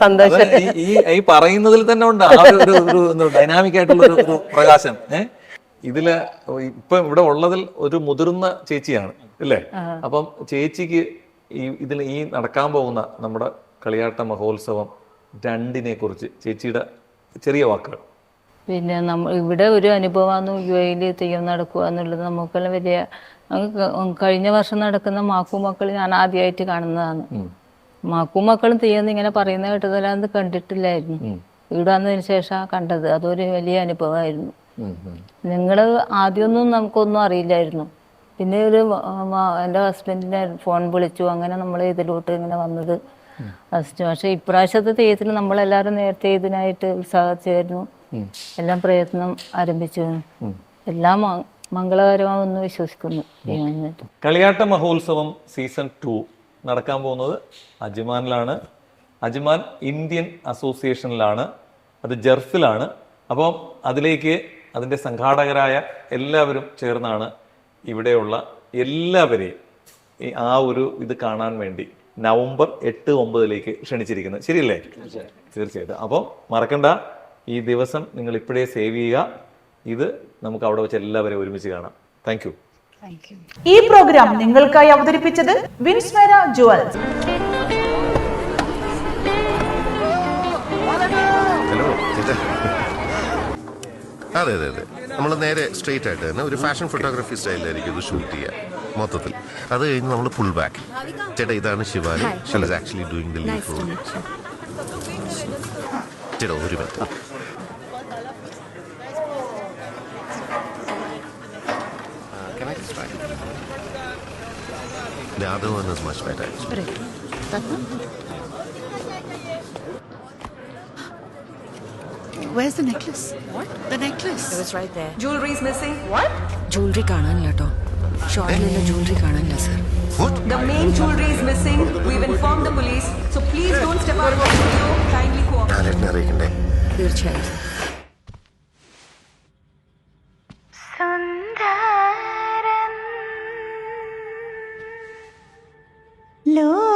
സന്തോഷം. ഈ- ഈ പറയുന്നതിൽ തന്നെ ഉണ്ട് ആ ഒരു ഡൈനാമിക് ആയിട്ടുള്ള ഒരു ഒരു പ്രകാശം. ഏഹ് ഇതിൽ ഇപ്പൊ ഇവിടെ ഉള്ളതിൽ ഒരു മുതിർന്ന ചേച്ചിയാണ് അല്ലേ? അപ്പം ചേച്ചിക്ക് ഈ ഇതിൽ ഈ നടക്കാൻ പോകുന്ന നമ്മുടെ കളിയാട്ട മഹോത്സവം രണ്ടിനെ കുറിച്ച് ചേച്ചിയുടെ ചെറിയ വാക്കുകൾ. പിന്നെ നമ്മ ഇവിടെ ഒരു അനുഭവമാണ് യു എയിൽ തെയ്യം നടക്കുക എന്നുള്ളത് നമുക്കെല്ലാം വലിയ കഴിഞ്ഞ വർഷം നടക്കുന്ന മാക്കു മക്കൾ ഞാൻ ആദ്യമായിട്ട് കാണുന്നതാണ്. മാക്കു മക്കളും തെയ്യം ഇങ്ങനെ പറയുന്ന കേട്ടതല്ലാന്ന് കണ്ടിട്ടില്ലായിരുന്നു. ഇവിടെ വന്നതിന് ശേഷം കണ്ടത്. അതൊരു വലിയ അനുഭവമായിരുന്നു നിങ്ങൾ ആദ്യമൊന്നും നമുക്കൊന്നും അറിയില്ലായിരുന്നു. പിന്നെ ഒരു എന്റെ ഹസ്ബൻഡിനെ ഫോൺ വിളിച്ചു. അങ്ങനെ നമ്മൾ ഇതിലോട്ട് ഇങ്ങനെ വന്നത്. ഫസ്റ്റ് പക്ഷെ ഇപ്രാവശ്യത്തെ തെയ്യത്തിൽ നമ്മളെല്ലാവരും നേരത്തെ ഇതിനായിട്ട് ഉത്സാഹിച്ചായിരുന്നു. എല്ലാം പ്രയത്നം ആരംഭിച്ചു എല്ലാം മംഗളകരമാണെന്ന് വിശ്വസിക്കുന്നു കളിയാട്ട മഹോത്സവം സീസൺ ടു നടക്കാൻ പോകുന്നത് അജ്മാനിലാണ്. Ajman Indian അസോസിയേഷനിലാണ്. അത് ജെർഫിലാണ് അപ്പം അതിലേക്ക് അതിന്റെ സംഘാടകരായ എല്ലാവരും ചേർന്നാണ് ഇവിടെയുള്ള എല്ലാവരെയും ഈ ആ ഒരു ഇത് കാണാൻ വേണ്ടി നവംബർ എട്ട് ഒമ്പതിലേക്ക് ക്ഷണിച്ചിരിക്കുന്നത്. ശരിയല്ലേ? തീർച്ചയായിട്ടും. അപ്പോൾ മറക്കണ്ട. ഈ ദിവസം നിങ്ങൾ ഇപ്പോഴേ സേവ് ചെയ്യുക. ഇത് നമുക്ക് അവിടെ വെച്ച് എല്ലാവരെയും ഒരുമിച്ച് കാണാം. താങ്ക് യു ഈ പ്രോഗ്രാം നിങ്ങൾക്കായി അവതരിപ്പിച്ചത് വിൻസ്മേര ജുവൽസ്. ഹലോ ചേട്ടാ. അതെ അതെ അതെ. നമ്മൾ നേരെ സ്ട്രെയിറ്റ് ആയിട്ട് തന്നെ ഒരു ഫാഷൻ ഫോട്ടോഗ്രാഫി സ്റ്റൈലിലായിരിക്കും ഇത് ഷൂട്ട് ചെയ്യുക മൊത്തത്തിൽ. അത് കഴിഞ്ഞ് നമ്മൾ ഫുൾ ബാക്ക് ചേട്ടാ ഇതാണ് Shivani. She is actually doing the leaf ചേട്ടാ ഒരു minute The other one is much better. actually. Where's the necklace? What? The necklace. It was right there. Jewelry is missing. What? Jewelry കാണാനില്ല കേട്ടോ ഷോർട്ടിലുള്ള jewelry കാണാനില്ല sir What? The main jewelry is missing. We've informed the police. So please don't step out of the studio. Kindly cooperate. ലാലേട്ടനെ അറിയിക്കണ്ടേ തീർച്ചയായും Oh.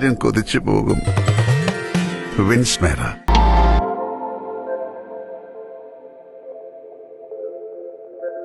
ആരും കൊതിച്ചു പോകും. വിൻസ്മേറ